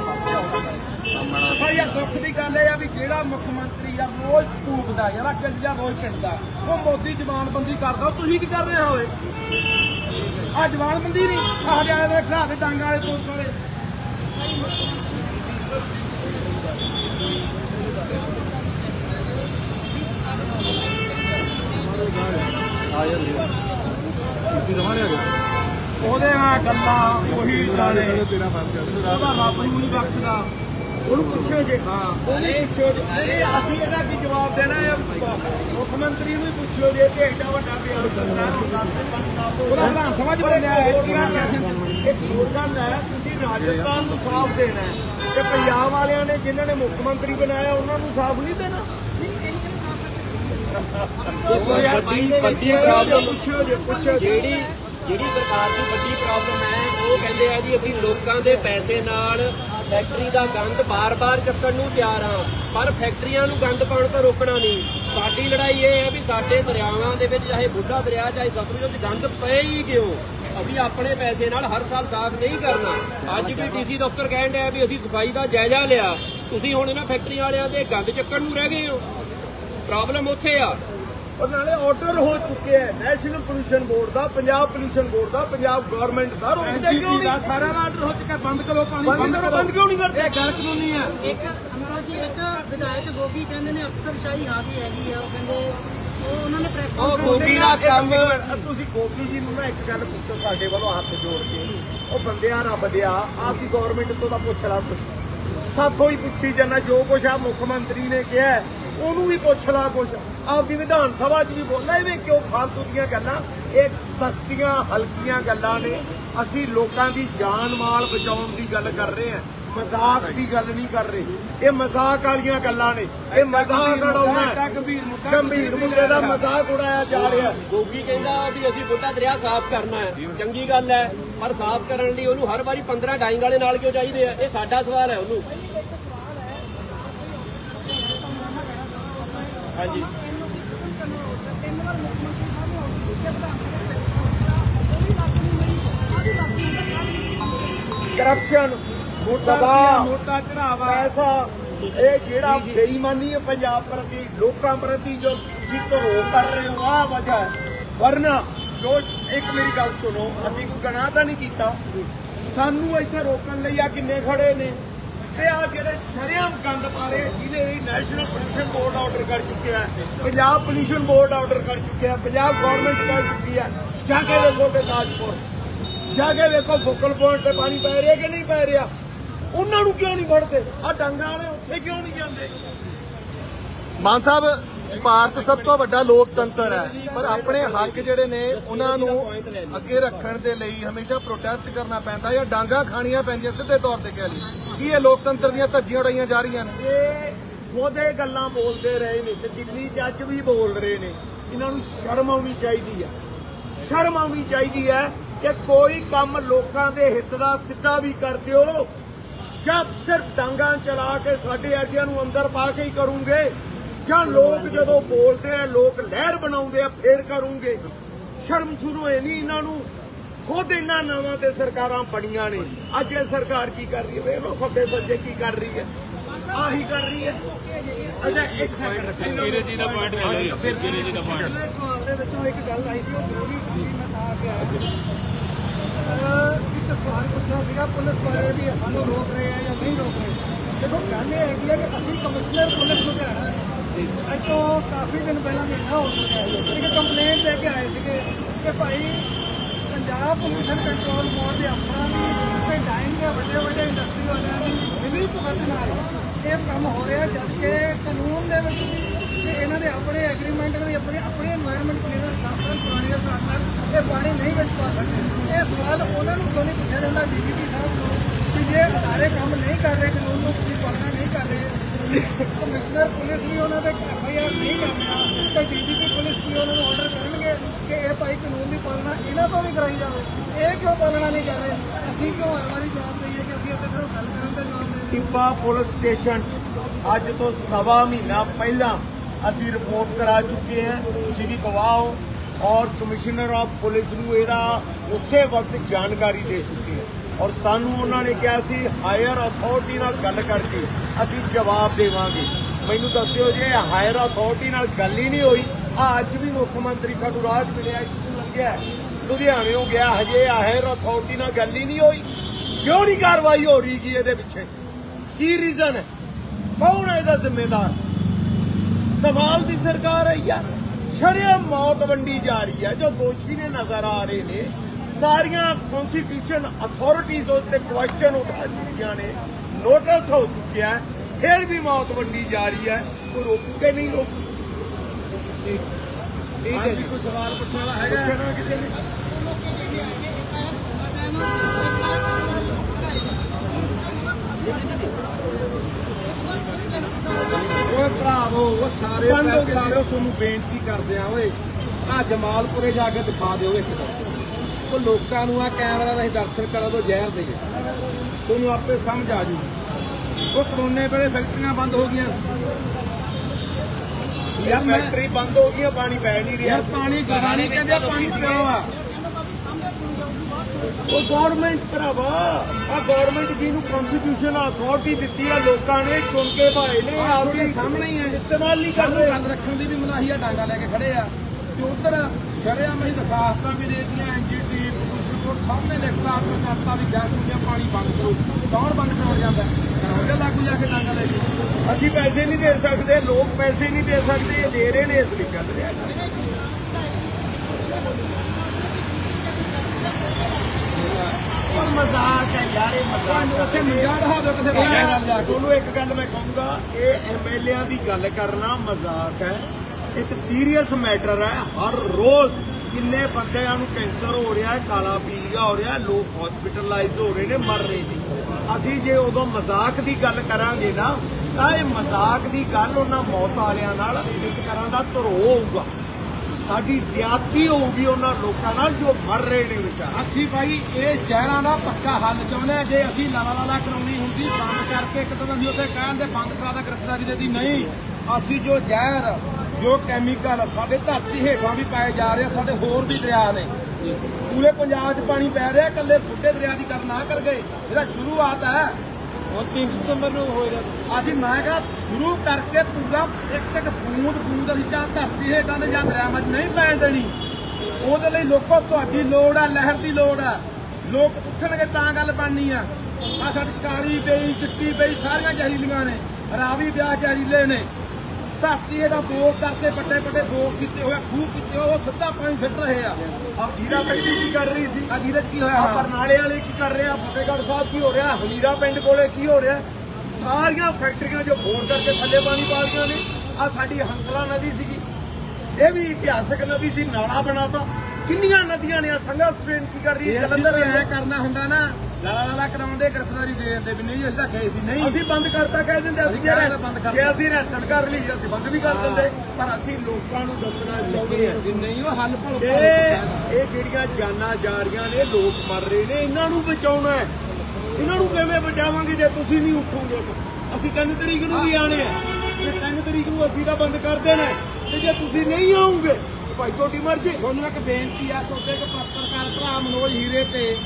ਯਾਰ ਦੁੱਖ ਦੀ ਗੱਲ ਇਹ ਆ ਵੀ ਜਿਹੜਾ ਮੁੱਖ ਮੰਤਰੀ ਆ ਰੋਜ਼ ਭੂਕਦਾ ਯਾਰ ਰੋਜ਼ ਪਿੰਡਦਾ ਉਹ ਮੋਦੀ ਜ਼ਬਾਨਬੰਦੀ ਕਰਦਾ ਤੁਸੀਂ ਕੀ ਕਰ ਰਹੇ ਹੋਏ ਆ ਜ਼ਬਾਨਬੰਦੀ ਨਹੀਂ ਆਹ ਜਿਹੜੇ ਦੇ ਖੜਾ ਦੇ ਡਾਂਗਾਂ ਵਾਲੇ ਤੋਂ ਵਾਲੇ। ਉਹਦੇ ਨਾਲ ਗੱਲਾਂ ਉਹੀ ਜਾਣੇ ਉਹਦਾ ਰੱਬ ਨੂੰ ਨਹੀਂ ਬਖਸ਼ਦਾ। ਉਹਨੂੰ ਪੁੱਛਿਓ ਜੇ। ਹਾਂ ਉਹਨੂੰ ਪੁੱਛਿਓ ਜੇ। ਨਹੀਂ ਅਸੀਂ ਇਹਦਾ ਕੀ ਜਵਾਬ ਦੇਣਾ ਹੈ? ਮੁੱਖ ਮੰਤਰੀ ਨੂੰ ਹੀ ਪੁੱਛਿਓ ਜੇ ਕਿ ਐਡਾ ਵੱਡਾ ਬਿਆਨ ਕਰਨਾ ਉਹਦਾ ਹਰਾਮ ਸਮਝ ਬੰਦਿਆ ਹੈ ਕਿਹੜਾ ਸੈਸ਼ਨ। ਇੱਕ ਹੋਰ ਗੱਲ ਹੈ ਤੁਸੀਂ ਰਾਜਸਥਾਨ ਨੂੰ ਸਾਫ਼ ਦੇਣਾ ਹੈ। ਤੇ ਪੰਜਾਬ ਵਾਲਿਆਂ ਨੇ ਜਿਨ੍ਹਾਂ ਨੇ ਮੁੱਖ ਮੰਤਰੀ ਬਣਾਇਆ ਉਹਨਾਂ ਨੂੰ ਸਾਫ਼ ਨਹੀਂ ਦੇਣਾ? ਵੱਡੀ ਵੱਡੀ ਪ੍ਰੋਬਲਮ ਪੁੱਛਿਓ ਜੇ ਪੁੱਛਿਓ ਜੇ। ਜਿਹੜੀ ਜਿਹੜੀ ਸਰਕਾਰ ਦੀ ਵੱਡੀ ਪ੍ਰੋਬਲਮ ਹੈ ਉਹ ਕਹਿੰਦੇ ਆ ਵੀ ਅਸੀਂ ਲੋਕਾਂ ਦੇ ਪੈਸੇ ਨਾਲ ਫੈਕਟਰੀ ਦਾ ਗੰਦ ਬਾਰ-ਬਾਰ ਚੱਕਣ ਨੂੰ ਤਿਆਰ ਹਾਂ, ਪਰ ਫੈਕਟਰੀਆਂ ਨੂੰ ਗੰਦ ਪਾਉਣ ਤੋਂ ਰੋਕਣਾ ਨਹੀਂ। ਸਾਡੀ ਲੜਾਈ ਇਹ ਹੈ ਵੀ ਸਾਡੇ ਦਰਿਆਵਾਂ ਦੇ ਵਿੱਚ ਚਾਹੇ ਬੁੱਢਾ ਦਰਿਆ, ਚਾਹੇ ਸਤਲੁਜ ਵਿੱਚ ਗੰਦ ਪਏ ਹੀ ਕਿਉਂ? ਅਸੀਂ ਆਪਣੇ ਪੈਸੇ ਨਾਲ ਹਰ ਸਾਲ ਸਾਫ਼ ਨਹੀਂ ਕਰਨਾ। ਅੱਜ ਵੀ ਡੀਸੀ ਦਫ਼ਤਰ ਕਹਿਣ ਡਿਆ ਵੀ ਅਸੀਂ ਸਫ਼ਾਈ ਦਾ ਜਾਇਜ਼ਾ ਲਿਆ। ਤੁਸੀਂ ਹੁਣ ਇਹਨਾਂ ਫੈਕਟਰੀ ਵਾਲਿਆਂ ਦੇ ਗੰਦ ਚੱਕਣ ਨੂੰ ਰਹਿ ਗਏ ਹੋ। ਪ੍ਰੋਬਲਮ ਉੱਥੇ ਆ। ਔਰ ਨਾਲੇ ਆਰਡਰ ਹੋ ਚੁੱਕਿਆ ਹੈ। ਨੈਸ਼ਨਲ ਪੋਲੂਸ਼ਨ ਬੋਰਡ ਦਾ ਪੰਜਾਬ ਪੋਲੂਸ਼ਨ ਬੋਰਡ ਦਾ ਪੰਜਾਬ ਗਵਰਨਮੈਂਟ ਦਾ। ਰੋਕਦੇ ਕਿਉਂ ਦਾ ਨਹੀਂ? ਸਾਰਾ ਦਾ ਆਰਡਰ ਹੋ ਚੁੱਕਾ ਬੰਦ ਕਰੋ ਪਾਣੀ ਬੰਦ ਕਰੋ, ਬੰਦ ਕਿਉਂ ਨਹੀਂ ਕਰਦੇ? ਇਹ ਗੈਰ ਕਾਨੂੰਨੀ ਹੈ। ਇੱਕ ਅਮਰੋ ਜੀ ਇੱਕ ਵਿਧਾਇਕ ਗੋਗੀ ਕਹਿੰਦੇ ਨੇ ਅਫਸਰਸ਼ਾਹੀ ਆ ਗਈ ਹੈਗੀ ਆ ਉਹ ਕਹਿੰਦੇ ਉਹ ਉਹਨਾਂ ਨੇ ਪ੍ਰੈਸ ਉਹ ਗੋਗੀ ਦਾ ਕੰਮ ਤੁਸੀਂ ਗੋਗੀ ਜੀ ਨੂੰ ਨਾ ਇੱਕ ਗੱਲ ਪੁੱਛੋ ਸਾਡੇ ਵੱਲੋਂ ਹੱਥ ਜੋੜ ਕੇ। ਉਹ ਬੰਦਿਆ ਰੱਬ ਦਿਆ ਆਪਦੀ ਗਵਰਨਮੈਂਟ ਤੋਂ ਤਾਂ ਪੁੱਛ ਲਾ ਕੁਛ। ਸਾਥੋਂ ਹੀ ਪੁੱਛੀ ਜਾਂਦਾ ਜੋ ਕੁਛ ਆ ਮੁੱਖ ਮੰਤਰੀ ਨੇ ਕਿਹਾ ਹੈ, ਉਹਨੂੰ ਵੀ ਪੁੱਛ ਲਾ ਕੁਛ। ਆਪਦੀ ਵਿਧਾਨ ਸਭਾ 'ਚ ਵੀ ਬੋਲਣਾ ਐਵੇਂ ਕਿਉਂ ਫਾਲਤੂ ਦੀਆਂ ਗੱਲਾਂ? ਇਹ ਸਸਤੀਆਂ ਹਲਕੀਆਂ ਗੱਲਾਂ ਨੇ। ਅਸੀਂ ਲੋਕਾਂ ਦੀ ਜਾਨ ਮਾਲ ਬਚਾਉਣ ਦੀ ਗੱਲ ਕਰ ਰਹੇ ਹਾਂ। ਮਜ਼ਾਕ ਦੀ ਗੱਲ ਨਹੀਂ ਕਰ ਰਹੇ। ਇਹ ਮਜ਼ਾਕ ਵਾਲੀਆਂ ਗੱਲਾਂ ਨੇ। ਇਹ ਮਜ਼ਾਕ ਉਡਾਉਣਾ। ਗੰਭੀਰ ਮੁੱਦਾ ਗੰਭੀਰ ਮੁੱਦੇ ਦਾ ਮਜ਼ਾਕ ਉਡਾਇਆ ਜਾ ਰਿਹਾ ਗੋਗੀ ਕਹਿੰਦਾ ਵੀ ਅਸੀਂ ਬੁੱਢਾ ਦਰਿਆ ਸਾਫ਼ ਕਰਨਾ ਹੈ। ਚੰਗੀ ਗੱਲ ਹੈ। ਪਰ ਸਾਫ਼ ਕਰਨ ਲਈ ਉਹਨੂੰ ਹਰ ਵਾਰੀ 15 ਡਾਈਂਗ ਵਾਲੇ ਨਾਲ ਕਿਉਂ ਚਾਹੀਦੇ ਆ? ਇਹ ਸਾਡਾ ਸਵਾਲ ਹੈ ਉਹਨੂੰ। ਹਾਂਜੀ। ਕਰਪਸ਼ਨ ਮੋਟਾ ਦਬਾਅ, ਮੋਟਾ ਚੜਾਵਾ। ਪੈਸਾ ਇਹ ਜਿਹੜਾ ਬੇਈਮਾਨੀ ਹੈ ਪੰਜਾਬ ਪ੍ਰਤੀ ਲੋਕਾਂ ਪ੍ਰਤੀ ਜੋ ਤੁਸੀਂ ਧਰੋ ਕਰ ਰਹੇ ਹੋ ਆਹ ਵਜ੍ਹਾ ਹੈ। ਵਰਨਾ ਜੋ ਇੱਕ ਮੇਰੀ ਗੱਲ ਸੁਣੋ ਅਸੀਂ ਕੋਈ ਗੁਨਾਹ ਤਾਂ ਨਹੀਂ ਕੀਤਾ? ਸਾਨੂੰ ਇੱਥੇ ਰੋਕਣ ਲਈ ਆ ਕਿੰਨੇ ਖੜੇ ਨੇ? ਤੇ ਆ ਜਿਹੜੇ ਸ਼ਰਿਆਮ ਗੰਦ ਪਾ ਰਹੇ ਜਿਹਦੇ ਲਈ ਨੈਸ਼ਨਲ ਪੋਲੂਸ਼ਨ ਬੋਰਡ ਆਰਡਰ ਕਰ ਚੁੱਕਿਆ ਹੈ ਪੰਜਾਬ ਪੋਲੂਸ਼ਨ ਬੋਰਡ ਆਰਡਰ ਕਰ ਚੁੱਕਿਆ ਹੈ ਪੰਜਾਬ ਗਵਰਨਮੈਂਟ ਕਰ ਚੁੱਕੀ ਹੈ ਜਾ ਕੇ ਦੇਖੋ ਤੇ ਤਾਜਪੁਰ ਜਾ ਕੇ ਦੇਖੋ ਫੋਕਲ ਪੁਆਇੰਟ ਤੇ ਪਾਣੀ ਪੈ ਰਿਹਾ ਕਿ ਨਹੀਂ ਪੈ ਰਿਹਾ? ਉਹਨਾਂ ਨੂੰ ਕਿਉਂ ਨਹੀਂ ਫੜਦੇ ਆ ਡੰਗਾਂ ਵਾਲੇ ਉੱਥੇ ਕਿਉਂ ਨਹੀਂ ਜਾਂਦੇ? ਮਾਨ ਸਾਹਿਬ, ਭਾਰਤ ਸਭ ਤੋਂ ਵੱਡਾ ਲੋਕਤੰਤਰ ਹੈ, ਪਰ ਆਪਣੇ ਹੱਕ ਜਿਹੜੇ ਨੇ, ਉਹਨਾਂ ਨੂੰ ਅੱਗੇ ਰੱਖਣ ਦੇ ਲਈ ਹਮੇਸ਼ਾ ਪ੍ਰੋਟੈਸਟ ਕਰਨਾ ਪੈਂਦਾ ਜਾਂ ਡਾਂਗਾ ਖਾਣੀਆਂ ਪੈਂਦੀਆਂ ਸਿੱਧੇ ਤੌਰ ਤੇ ਕਹਿ ਲਈ ਕੀ ਇਹ ਲੋਕਤੰਤਰ ਦੀਆਂ ਧੱਜੀਆਂ ਉਡਾਈਆਂ ਜਾ ਰਹੀਆਂ ਨੇ? ਇਹ ਖੁਦੇ ਗੱਲਾਂ ਬੋਲਦੇ ਰਹੇ ਨੇ ਤੇ ਦਿੱਲੀ ਚ ਅੱਜ ਵੀ ਬੋਲ ਰਹੇ ਨੇ। ਇਹਨਾਂ ਨੂੰ ਸ਼ਰਮ ਆਉਣੀ ਚਾਹੀਦੀ ਹੈ ਸ਼ਰਮ ਆਉਣੀ ਚਾਹੀਦੀ ਹੈ ਕਿ ਕੋਈ ਕੰਮ ਲੋਕਾਂ ਦੇ ਹਿੱਤ ਦਾ ਸਿੱਧਾ ਵੀ ਕਰ ਦਿਓ, ਜਾਂ ਸਿਰਫ ਡਾਂਗਾਂ ਚਲਾ ਕੇ ਸਾਡੇ ਅਰਗਿਆਂ ਨੂੰ ਅੰਦਰ ਪਾ ਕੇ ਹੀ ਕਰੂੰਗੇ, ਜਾਂ ਲੋਕ ਜਦੋਂ ਬੋਲਦੇ ਆ, ਲੋਕ ਲਹਿਰ ਬਣਾਉਂਦੇ ਆ, ਫੇਰ ਕਰੂੰਗੇ। ਸ਼ਰਮ ਸ਼ੁਰੂ ਹੋਏ ਨਹੀਂ ਇਹਨਾਂ ਨੂੰ। ਖੁਦ ਇਹਨਾਂ ਨਾਵਾਂ ਤੇ ਸਰਕਾਰਾਂ ਬਣੀਆਂ ਨੇ। ਅੱਜ ਇਹ ਸਰਕਾਰ ਕੀ ਕਰ ਰਹੀ ਹੈ? ਵੇਖ ਲੋ ਖੱਬੇ ਸੱਜੇ ਕੀ ਕਰ ਰਹੀ ਹੈ। ਆਹੀ ਕਰ ਰਹੀ ਹੈ। ਅੱਛਾ ਇੱਕ ਸੈਕਿੰਡ ਰੱਖੋ। ਵੀਰੇ ਜੀ ਦਾ ਪੁਆਇੰਟ ਲੈ ਲਓ। ਵੀਰੇ ਜੀ ਦਾ ਪੁਆਇੰਟ ਪਿਛਲੇ ਸਵਾਲ ਦੇ ਵਿੱਚੋਂ ਇੱਕ ਗੱਲ ਆਈ ਸੀ ਉਹ ਜ਼ਰੂਰੀ ਸੀ ਮੈਂ ਤਾਂ ਆ ਗਿਆ। ਇੱਕ ਸਵਾਲ ਪੁੱਛਿਆ ਸੀਗਾ ਪੁਲਿਸ ਬਾਰੇ ਵੀ ਸਾਨੂੰ ਰੋਕ ਰਹੇ ਆ ਜਾਂ ਨਹੀਂ ਰੋਕ ਰਹੇ? ਦੇਖੋ ਗੱਲ ਇਹ ਹੈਗੀ ਹੈ ਕਿ ਅਸੀਂ ਕਮਿਸ਼ਨਰ ਪੁਲਿਸ ਲੁਧਿਆਣਾ। ਅੱਜ ਤੋਂ ਕਾਫੀ ਦਿਨ ਪਹਿਲਾਂ ਮਹੀਨਾ ਹੋ ਚੁੱਕਾ ਹੈ। ਇੱਕ ਕੰਪਲੇਂਟ ਲੈ ਕੇ ਆਏ ਸੀਗੇ ਕਿ ਭਾਈ ਪੰਜਾਬ ਪੋਲੂਸ਼ਨ ਕੰਟਰੋਲ ਬੋਰਡ ਦੇ ਅਫਸਰਾਂ ਦੀ ਤੇ ਡਾਈਨ ਦੇ ਵੱਡੇ ਵੱਡੇ ਇੰਡਸਟਰੀ ਵਾਲਿਆਂ ਦੀ ਮਿਲੀ ਭੁਗਤ ਨਾਲ ਇਹ ਕੰਮ ਹੋ ਰਿਹਾ ਜਦ ਕਿ ਕਾਨੂੰਨ ਦੇ ਵਿੱਚ ਵੀ ਤੇ ਇਹਨਾਂ ਦੇ ਆਪਣੇ ਐਗਰੀਮੈਂਟ ਦੇ ਆਪਣੇ ਆਪਣੇ এনवायरमेंट ਕਲੀਅਰ ਸਾਫਨ ਪੁਰਾਣੇ ਹਿਸਾਬ ਨਾਲ ਇਹ ਪਾਣੀ ਨਹੀਂ ਵਿੱਚ ਪਾ ਸਕਦੇ। ਇਹ ਸਵਾਲ ਉਹਨਾਂ ਨੂੰ ਕਿਉਂ ਨਹੀਂ ਪੁੱਛਿਆ ਜਾਂਦਾ? ਡੀਜੀਪੀ ਸਾਹਿਬ ਨੂੰ ਕਿ ਜੇ ਸਾਰੇ ਕੰਮ ਨਹੀਂ ਕਰ ਰਹੇ, ਕਾਨੂੰਨ ਨੂੰ ਪੂਰੀ ਪਾਲਣਾ ਨਹੀਂ ਕਰ ਰਹੇ ਕਮਿਸ਼ਨਰ ਪੁਲਿਸ ਵੀ ਉਹਨਾਂ ਦੇ ਐਫਆਈਆਰ ਨਹੀਂ ਕਰ ਰਿਹਾ, ਤੇ ਡੀਜੀਪੀ ਪੁਲਿਸ ਵੀ ਉਹਨਾਂ ਨੂੰ ਆਰਡਰ ਕਿ ਇਹ ਭਾਈ ਕਾਨੂੰਨ ਦੀ ਪਾਲਣਾ ਇਹਨਾਂ ਤੋਂ ਵੀ ਕਰਾਈ ਜਾਵੇ। ਇਹ ਕਿਉਂ ਪਾਲਣਾ ਨਹੀਂ ਕਰ ਰਹੇ? ਅਸੀਂ ਕਿਉਂ ਹਰ ਵਾਰੀ ਜਵਾਬ ਦਈਏ ਕਿ ਅਸੀਂ ਇੱਥੇ ਸਿਰਫ ਗੱਲ ਕਰਨ ਤੇ ਜਵਾਬ ਦੇ ਟਿੱਬਾ ਪੁਲਿਸ ਸਟੇਸ਼ਨ 'ਚ ਅੱਜ ਤੋਂ ਸਵਾ ਮਹੀਨਾ ਪਹਿਲਾਂ ਅਸੀਂ ਰਿਪੋਰਟ ਕਰਾ ਚੁੱਕੇ ਹਾਂ। ਤੁਸੀਂ ਵੀ ਗਵਾਹ ਹੋ ਔਰ ਕਮਿਸ਼ਨਰ ਆਫ ਪੁਲਿਸ ਨੂੰ ਇਹਦਾ ਉਸੇ ਵਕਤ ਜਾਣਕਾਰੀ ਦੇ ਚੁੱਕੇ ਹਾਂ। ਔਰ ਸਾਨੂੰ ਉਹਨਾਂ ਨੇ ਕਿਹਾ ਸੀ ਹਾਇਰ ਅਥਾਰਟੀ ਨਾਲ ਗੱਲ ਕਰਕੇ ਅਸੀਂ ਜਵਾਬ ਦੇਵਾਂਗੇ। ਮੈਨੂੰ ਦੱਸਿਓ ਜੇ ਹਾਇਰ ਅਥਾਰਟੀ ਨਾਲ ਗੱਲ ਹੀ ਨਹੀਂ ਹੋਈ ਅੱਜ ਵੀ ਮੁੱਖ ਮੰਤਰੀ ਸਾਨੂੰ ਰਾਜ ਮਿਲਿਆ ਇੱਥੋਂ ਲੰਘਿਆ। ਲੁਧਿਆਣੇੋਂ ਗਿਆ, ਹਜੇ ਹਾਇਰ ਅਥਾਰਟੀ ਨਾਲ ਗੱਲ ਹੀ ਨਹੀਂ ਹੋਈ। ਕਿਉਂ ਨਹੀਂ ਕਾਰਵਾਈ ਹੋ ਰਹੀ ਕੀ ਇਹਦੇ ਪਿੱਛੇ? ਕੀ ਰੀਜ਼ਨ ਹੈ? ਕੌਣ ਹੈ ਇਹਦਾ ਜ਼ਿੰਮੇਦਾਰ? ਸਵਾਲ ਦੀ ਸਰਕਾਰ ਹੈ ਯਾਰ। ਸ਼ਰਿਆ ਮੌਤ ਵੰਡੀ ਜਾ ਰਹੀ ਹੈ। ਜੋ ਦੋਸ਼ੀ ਨੇ ਨਜ਼ਰ ਆ ਰਹੇ ਨੇ, ਸਾਰੀਆਂ ਕਨਸਟੀਟਿਊਸ਼ਨ ਅਥਾਰਟੀਜ਼ ਉੱਤੇ ਕੁਐਸਚਨ ਉੱਠ ਚੁੱਕੀਆਂ ਨੇ। ਨੋਟਿਸ ਹੋ ਚੁੱਕਿਆ ਹੈ, ਫਿਰ ਵੀ ਮੌਤ ਵੰਡੀ ਜਾ ਰਹੀ ਹੈ। ਕੋਈ ਰੋਕ ਕੇ ਨਹੀਂ ਰੋਕ ਠੀਕ ਹੈ ਜੀ। ਕੋਈ ਸਵਾਲ ਪੁੱਛਣ ਵਾਲਾ ਹੈਗਾ? ਪੁੱਛਣਾ ਕਿਸੇ ਨੇ? ਓਏ ਭਰਾਵੋ ਉਹ ਸਾਰੇ ਬੰਦ ਹੋ ਗਏ ਪ੍ਰੈਸ ਵਾਲਿਓ ਤੁਹਾਨੂੰ ਬੇਨਤੀ ਕਰਦੇ ਆ ਓਏ। ਆ ਜਮਾਲਪੁਰੇ ਜਾ ਕੇ ਦਿਖਾ ਦਿਓ ਇੱਕ ਵਾਰ ਉਹ ਲੋਕਾਂ ਨੂੰ ਆ ਕੈਮਰਾ ਰਾਹੀਂ ਦਰਸ਼ਨ ਕਰਾ ਦਿਓ ਜ਼ਹਿਰ ਦੇ। ਤੁਹਾਨੂੰ ਆਪੇ ਸਮਝ ਆ ਜੂ। ਉਹ ਕਰੋਨੇ ਵੇਲੇ ਫੈਕਟਰੀਆਂ ਬੰਦ ਹੋ ਗਈਆਂ ਸੀ। ਯਾਰ ਫੈਕਟਰੀ ਬੰਦ ਹੋ ਗਈ ਪਾਣੀ ਪੈ ਨਹੀਂ ਰਿਹਾ। ਯਾਰ ਪਾਣੀ ਗਵਾਣੀ ਕਹਿੰਦੇ ਆ, ਪਾਣੀ ਪਿਓ ਆ। ਉਹ ਗਵਰਨਮੈਂਟ ਭਰਾਵਾ ਆ ਗਵਰਨਮੈਂਟ ਜਿਹਨੂੰ ਕਨਸਟੀਟਿਊਸ਼ਨ ਅਥਾਰਟੀ ਦਿੱਤੀ ਆ ਲੋਕਾਂ ਨੇ ਚੁਣ ਕੇ ਭਾਏ ਨੇ ਆਹ ਤੁਹਾਡੇ ਸਾਹਮਣੇ ਹੀ ਹੈ ਇਸਤੇਮਾਲ ਨਹੀਂ ਸਾਨੂੰ ਕਰਦੇ। ਬੰਦ ਰੱਖਣ ਦੀ ਵੀ ਮਨਾਹੀ ਆ ਡਾਂਗਾ ਲੈ ਕੇ ਖੜੇ ਆ। ਤੇ ਉਧਰ ਸ਼ਰਿਆਮ ਅਸੀਂ ਦਰਖਾਸਤਾਂ ਵੀ ਦੇ ਦਿੱਤੀਆਂ ਐਨਜੀਟੀ ਬੋਰਡ ਸਾਹਮਣੇ ਲਿਖਤਾ ਆਪ ਕਰਤਾ ਵੀ ਗੈਸ ਦੂਜੀਆਂ ਪਾਣੀ ਬੰਦ ਕਰੋ। ਕੌਣ ਬੰਦ ਕਰਾਉਣ ਜਾਂਦਾ? ਕਰਾਉਂਦੇ ਲਾਗੂ ਜਾ ਕੇ ਡਾਂਗਾ ਲੈ ਕੇ? ਅਸੀਂ ਪੈਸੇ ਨਹੀਂ ਦੇ ਸਕਦੇ ਲੋਕ ਪੈਸੇ ਨਹੀਂ ਦੇ ਸਕਦੇ ਇਹ ਦੇ ਰਹੇ ਨੇ ਇਸ ਲਈ ਚੱਲ ਰਿਹਾ। ਪਰ ਮਜ਼ਾਕ ਹੈ ਯਾਰ ਇਹ ਮਜ਼ਾਕ ਉੱਥੇ ਮੰਗਾ ਰਹਾ ਦਿਓ ਕਿਸੇ ਬੰਦੇ ਨਾਲ ਜਾ ਕੇ ਤੁਹਾਨੂੰ ਇੱਕ ਗੱਲ ਮੈਂ ਕਹੂੰਗਾ ਇਹ ਐਮਐਲਏਆਂ ਦੀ ਗੱਲ ਕਰਨਾ ਮਜ਼ਾਕ ਹੈ। ਇੱਕ ਸੀਰੀਅਸ ਮੈਟਰ ਹੈ ਹਰ ਰੋਜ਼ ਕਿੰਨੇ ਬੰਦਿਆਂ ਨੂੰ ਕੈਂਸਰ ਹੋ ਰਿਹਾ ਹੈ, ਕਾਲਾ ਪੀਲੀਆ ਹੋ ਰਿਹਾ ਲੋਕ ਹਸਪੀਟਲਾਈਜ਼ ਹੋ ਰਹੇ ਨੇ, ਮਰ ਰਹੇ ਨੇ। ਅਸੀਂ ਜੇ ਉਦੋਂ ਮਜ਼ਾਕ ਦੀ ਗੱਲ ਕਰਾਂਗੇ ਨਾ, ਤਾਂ ਇਹ ਮਜ਼ਾਕ ਦੀ ਗੱਲ ਉਹਨਾਂ ਮੌਤ ਵਾਲਿਆਂ ਨਾਲ ਇੱਕ ਤਰ੍ਹਾਂ ਦਾ ਧਰੋ ਹੋਊਗਾ। ਸਾਡੀ ਜ਼ਿਆਦਤੀ ਹੋਊਗੀ ਉਹਨਾਂ ਲੋਕਾਂ ਨਾਲ ਜੋ ਮਰ ਰਹੇ ਨੇ ਵਿਚਾਰ। ਅਸੀਂ ਭਾਈ, ਇਹ ਜ਼ਹਿਰਾਂ ਦਾ ਪੱਕਾ ਹੱਲ ਚਾਹੁੰਦੇ ਹਾਂ। ਜੇ ਅਸੀਂ ਲਾਲਾ ਲਾਲਾ ਕਰਾਉਣੀ ਹੁੰਦੀ, ਬੰਦ ਕਰਕੇ ਇੱਕ ਤਾਂ ਅਸੀਂ ਉੱਥੇ ਕਹਿਣ ਦੇ ਬੰਦ ਕਰਾ ਦਾ ਗ੍ਰਿਫਤਾਰੀ ਦੇ ਦੀ ਨਹੀਂ। ਅਸੀਂ ਜੋ ਜ਼ਹਿਰ ਜੋ ਕੈਮੀਕਲ ਸਾਡੇ ਧਰਤੀ ਹੇਠਾਂ ਵੀ ਪਾਏ ਜਾ ਰਹੇ ਆ ਸਾਡੇ ਹੋਰ ਵੀ ਦਰਿਆ ਨੇ। ਪੂਰੇ ਪੰਜਾਬ 'ਚ ਪਾਣੀ ਪੈ ਰਿਹਾ ਇਕੱਲੇ ਬੁੱਢੇ ਦਰਿਆ ਦੀ ਗੱਲ ਨਾ ਕਰ ਗਏ। ਇਹਦਾ ਸ਼ੁਰੂਆਤ ਹੈ। ਹੁਣ 3 ਦਸੰਬਰ ਨੂੰ ਹੋਏਗਾ ਅਸੀਂ ਮੈਂ ਕਿਹਾ ਸ਼ੁਰੂ ਕਰਕੇ ਪੂਰਾ ਇੱਕ ਇੱਕ ਬੂੰਦ ਬੂੰਦ ਅਸੀਂ ਜਾਂ ਧਰਤੀ ਹੇਠਾਂ ਦੇ ਜਾਂ ਦਰਿਆਵਾਂ 'ਚ ਨਹੀਂ ਪੈਣ ਦੇਣੀ। ਉਹਦੇ ਲਈ ਲੋਕੋ ਤੁਹਾਡੀ ਲੋੜ ਆ ਲਹਿਰ ਦੀ ਲੋੜ ਆ ਲੋਕ ਉੱਠਣਗੇ ਤਾਂ ਗੱਲ ਬਣਨੀ ਆ ਆ ਸਾਡੀ ਕਾਲੀ ਪਈ ਚਿੱਟੀ ਪਈ ਸਾਰੀਆਂ ਜ਼ਹਿਰੀਲੀਆਂ ਨੇ। ਰਾਵੀ ਵਿਆਹ ਜ਼ਹਿਰੀਲੇ ਨੇ। ਧਰਤੀ ਇਹਦਾ ਬੋਰ ਕਰਕੇ ਪੱਟੇ ਪੱਟੇ ਬੋਰ ਕੀਤੇ ਹੋਏ ਖੂਹ ਕੀਤੇ ਹੋਏ ਉਹ ਸਿੱਧਾ ਪਾਣੀ ਸਿੱਟ ਰਹੇ ਆ। ਆਪ ਜੀਰਾ ਫੈਕਟਰੀ ਕੀ ਕਰ ਰਹੀ ਸੀ? ਆ ਜੀਰਤ ਕੀ ਹੋਇਆ? ਆ ਬਰਨਾਲੇ ਵਾਲੇ ਕੀ ਕਰ ਰਹੇ ਆ? ਫਤਿਹਗੜ੍ਹ ਸਾਹਿਬ ਕੀ ਹੋ ਰਿਹਾ? ਹਮੀਰਾ ਪਿੰਡ ਕੋਲੇ ਕੀ ਹੋ ਰਿਹਾ? ਸਾਰੀਆਂ ਫੈਕਟਰੀਆਂ ਜੋ ਬੋਰ ਕਰਕੇ ਥੱਲੇ ਪਾਣੀ ਪਾਉਂਦੀਆਂ ਨੇ ਆ ਸਾਡੀ ਹੰਸਲਾ ਨਦੀ ਸੀਗੀ। ਇਹ ਵੀ ਇਤਿਹਾਸਕ ਨਦੀ ਸੀ ਨਾਲਾ ਬਣਾਤਾ। ਕਿੰਨੀਆਂ ਨਦੀਆਂ ਨੇ? ਆ ਸੰਘਾ ਸਟ੍ਰੇਨ ਕੀ ਕਰ ਰਹੀ ਹੈ? ਜਲੰਧਰ ਐ ਕਰਨਾ ਹੁੰਦਾ ਨਾ ਲਾਲਾ ਲਾਲਾ ਕਰਾਉਣ ਦੇ ਗ੍ਰਿਫਤਾਰੀ ਦੇ ਦਿੰਦੇ ਵੀ ਨਹੀਂ ਅਸੀਂ ਤਾਂ ਗਏ ਸੀ ਨਹੀਂ ਅਸੀਂ ਬੰਦ ਕਰਤਾ ਕਹਿ ਦਿੰਦੇ ਅਸੀਂ ਅਸੀਂ ਜੇ ਕਹਿ ਰੈਸ- ਬੰਦ ਕਰਤਾ। ਜੇ ਅਸੀਂ ਰੈਸਟ ਕਰ ਲਈ ਅਸੀਂ ਬੰਦ ਵੀ ਕਰ ਹਾਂ। ਦਿੰਦੇ ਪਰ ਅਸੀਂ ਲੋਕਾਂ ਨੂੰ ਦੱਸਣਾ ਚਾਹੁੰਦੇ ਹਾਂ ਵੀ ਨਹੀਂ ਉਹ ਹੱਲ ਭਲੋ ਇਹ ਇਹ ਜਿਹੜੀਆਂ ਜਾਨਾਂ ਜਾ ਰਹੀਆਂ ਨੇ ਲੋਕ ਮਰ ਰਹੇ ਨੇ ਇਹਨਾਂ ਨੂੰ ਬਚਾਉਣਾ ਹੈ ਇਹਨਾਂ ਨੂੰ ਕਿਵੇਂ ਬਚਾਵਾਂਗੇ ਜੇ ਤੁਸੀਂ ਨਹੀਂ ਉੱਠੋਗੇ ਅਸੀਂ 3 ਤਰੀਕ ਨੂੰ ਵੀ ਆਣੇ ਆ ਤੇ 3 ਤਰੀਕ ਨੂੰ ਅਸੀਂ ਤਾਂ ਬੰਦ ਕਰ ਦੇਣਾ ਹੈ। ਤੇ ਜੇ ਤੁਸੀਂ ਨਹੀਂ ਆਉਂਗੇ ਭਾਈ ਤੁਹਾਡੀ ਮਰਜ਼ੀ ਤੁਹਾਨੂੰ ਇੱਕ ਬੇਨਤੀ ਆ ਇੱਕ ਪੱਤਰਕਾਰ ਭਰਾ ਮਨੋਜ ਹੀਰੇ ਤੇ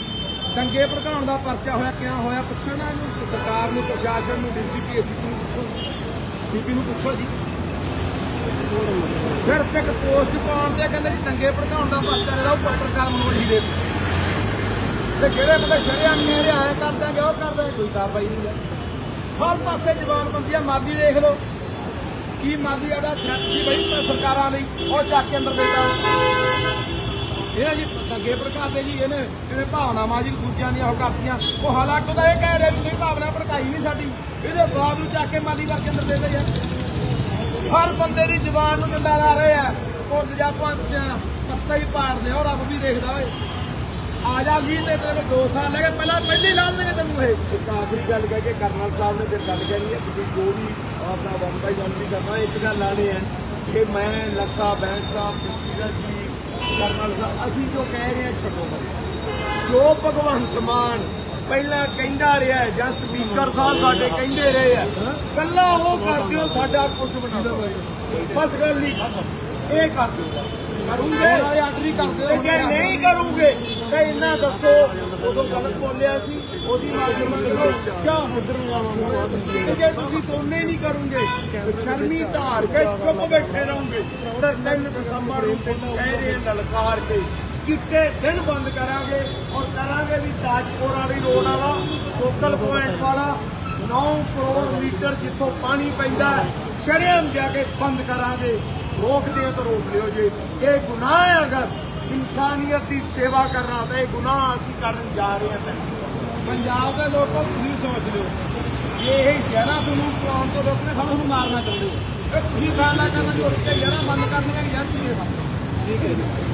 ਦੰਗੇ ਭੜਕਾਉਣ ਦਾ ਪਰਚਾ ਹੋਇਆ ਕਿਉਂ ਹੋਇਆ, ਪੁੱਛੋ ਨਾ ਇਹਨੂੰ, ਸਰਕਾਰ ਨੂੰ, ਪ੍ਰਸ਼ਾਸਨ ਨੂੰ, ਡੀਸੀਪੀ, ਏਸੀਪੀ ਨੂੰ ਪੁੱਛੋ। ਸੀਪੀ ਨੂੰ ਪੁੱਛੋ ਜੀ। ਸਿਰਫ ਇੱਕ ਪੋਸਟ ਪਾਉਣ ਤੇ ਕਹਿੰਦੇ ਜੀ ਦੰਗੇ ਭੜਕਾਉਣ ਦਾ ਪਰਚਾ ਜਿਹੜਾ ਉਹ ਪੱਤਰਕਾਰ ਮਨੋਜ ਹੀਰੇ ਦੇ ਤੇ ਜਿਹੜੇ ਬੰਦੇ ਸ਼ਰਿਆਂ ਮੇਰੇ ਆਏ ਕਰ ਦਿਆਂਗੇ ਉਹ ਕਰ ਕੋਈ ਕਾਰਵਾਈ ਨਹੀਂ ਹੈ। ਹਰ ਪਾਸੇ ਜਵਾਨਬੰਦੀ ਆ ਮਾਲੀ ਦੇਖ ਲਓ। ਕੀ ਮਾਲੀ ਆਦਾ, ਥ੍ਰੈਟ ਸੀ ਬਈ ਸਰਕਾਰਾਂ ਲਈ, ਉਹ ਚੱਕ ਕੇ ਅੰਦਰ ਦੇਤਾ। ਇਹ ਜੀ। ਦੰਗੇ ਭੜਕਾਉਂਦੇ ਜੀ, ਇਹਨੇ ਇਹਨੇ ਭਾਵਨਾਵਾਂ ਜੀ ਦੂਜਿਆਂ ਦੀਆਂ ਉਹ ਕਰਤੀਆਂ। ਉਹ ਹਾਲਾਂਕਿ ਉਹਦਾ ਇਹ ਕਹਿ ਰਿਹਾ ਵੀ ਨਹੀਂ ਭਾਵਨਾ ਭੜਕਾਈ ਨਹੀਂ ਸਾਡੀ। ਇਹਦੇ ਬਾਵਜੂਦ ਚੱਕ ਕੇ ਮਾਲੀ ਕਰਕੇ ਅੰਦਰ ਦੇ ਦੇ ਯਾਰ ਹਰ ਬੰਦੇ ਦੀ ਜ਼ਬਾਨ ਨੂੰ ਡੰਡਾ ਲਾ ਰਹੇ ਆ। ਉਹ ਜਾਂ ਪੰਛੀਆਂ ਪੱਤਾ ਹੀ ਪਾੜਦੇ ਆ ਉਹ ਰੱਬ ਵੀ ਦੇਖਦਾ ਓਏ। ਆ ਜਾ ਲੀ ਤੇ ਤੇਰੇ 2 ਸਾਲ ਲੱਗੇ ਪਹਿਲਾਂ ਪਹਿਲੀ ਲਾ ਦੇਣਗੇ ਤੈਨੂੰ ਇਹ। ਆਖਰੀ ਗੱਲ ਕਹਿ ਕੇ ਕਰਨਲ ਸਾਹਿਬ ਨੇ ਫਿਰ ਗੱਲ ਕਹਿਣੀ ਹੈ ਤੁਸੀਂ ਜੋ ਵੀ ਆਪਣਾ ਵਨ ਬਾਈ ਵਨ ਵੀ ਕਰਨਾ, ਇੱਕ ਗੱਲ ਆਣੀ ਹੈ। ਕਿ ਮੈਂ, ਲੱਖਾ ਬੈਂਕ ਸਾਹਿਬ ਜਸਟਿਸ ਜੀ ਕਰਨਲ ਸਾਹਿਬ ਅਸੀਂ ਜੋ ਕਹਿ ਰਹੇ ਹਾਂ, ਛੱਡੋ ਜੋ ਭਗਵੰਤ ਮਾਨ ਪਹਿਲਾਂ ਕਹਿੰਦਾ ਰਿਹਾ ਜਾਂ ਸਪੀਕਰ ਸਾਹਿਬ ਸਾਡੇ ਕਹਿੰਦੇ ਰਹੇ ਆ ਕੱਲਾ ਉਹ ਕਰ ਦਿਓ ਸਾਡਾ ਕੁਝ ਬਣਾ ਦਿਓ ਬਸ ਗੱਲ ਹੀ ਇਹ ਕਰ ਦਿਓ ਕਰੂੰਗੇ। ਆਰਡਰ ਤੇ ਜੇ ਨਹੀਂ ਕਰੂਗੇ, ਤੇ ਇਹਨਾਂ ਦੱਸੋ, ਉਦੋਂ ਗਲਤ ਬੋਲਿਆ ਸੀ, ਉਹਦੀ ਮਾਫੀ ਮੰਗੋ, ਜਾਂ ਉਧਰ ਨੂੰ ਤੇ ਜੇ ਤੁਸੀਂ ਦੋਨੇ ਨਹੀਂ ਕਰੋਗੇ, ਸ਼ਰਮੀ ਧਾਰ ਕੇ ਚੁੱਪ ਬੈਠੇ ਰਹੋਗੇ। ਤੇ 3 ਦਸੰਬਰ ਨੂੰ ਕਹਿ ਲਲਕਾਰ ਕੇ ਚਿੱਟੇ ਦਿਨ ਬੰਦ ਕਰਾਂਗੇ, ਔਰ ਕਰਾਂਗੇ ਵੀ ਤਾਜਪੁਰ ਵਾਲੀ ਰੋਡ ਵਾਲਾ, ਫੋਕਲ ਪੁਆਇੰਟ ਵਾਲਾ 9 ਕਰੋੜ ਲੀਟਰ ਜਿੱਥੋਂ ਪਾਣੀ ਪੈਂਦਾ ਸ਼ਰੇਆਮ ਜਾ ਕੇ ਬੰਦ ਕਰਾਂਗੇ। ਰੋਕਦੇ ਹਾਂ ਤਾਂ ਰੋਕ ਲਿਓ ਜੇ। ਇਹ ਗੁਨਾਹ ਹੈ ਅਗਰ ਇਨਸਾਨੀਅਤ ਦੀ ਸੇਵਾ ਕਰਨਾ ਤਾਂ ਇਹ ਗੁਨਾਹ ਅਸੀਂ ਕਰਨ ਜਾ ਰਹੇ ਹਾਂ ਪੰਜਾਬ ਦੇ ਲੋਕੋ ਤੁਸੀਂ ਸੋਚ ਲਿਓ। ਜੇ ਇਹ ਜਰਾ ਤੁਹਾਨੂੰ ਕੌਣ ਤੋਂ ਰੋਕਣੇ ਸਾਨੂੰ ਤੁਹਾਨੂੰ ਮਾਰਨਾ ਚਾਹੁੰਦੇ ਹੋ ਤੁਸੀਂ ਫੈਸਲਾ ਕਰਨਾ ਜੋ ਜਰਾ ਬੰਦ ਕਰਨੀਆਂ ਯਾਰ ਤੁਸੀਂ ਬੰਦ ਠੀਕ ਹੈ ਜੀ।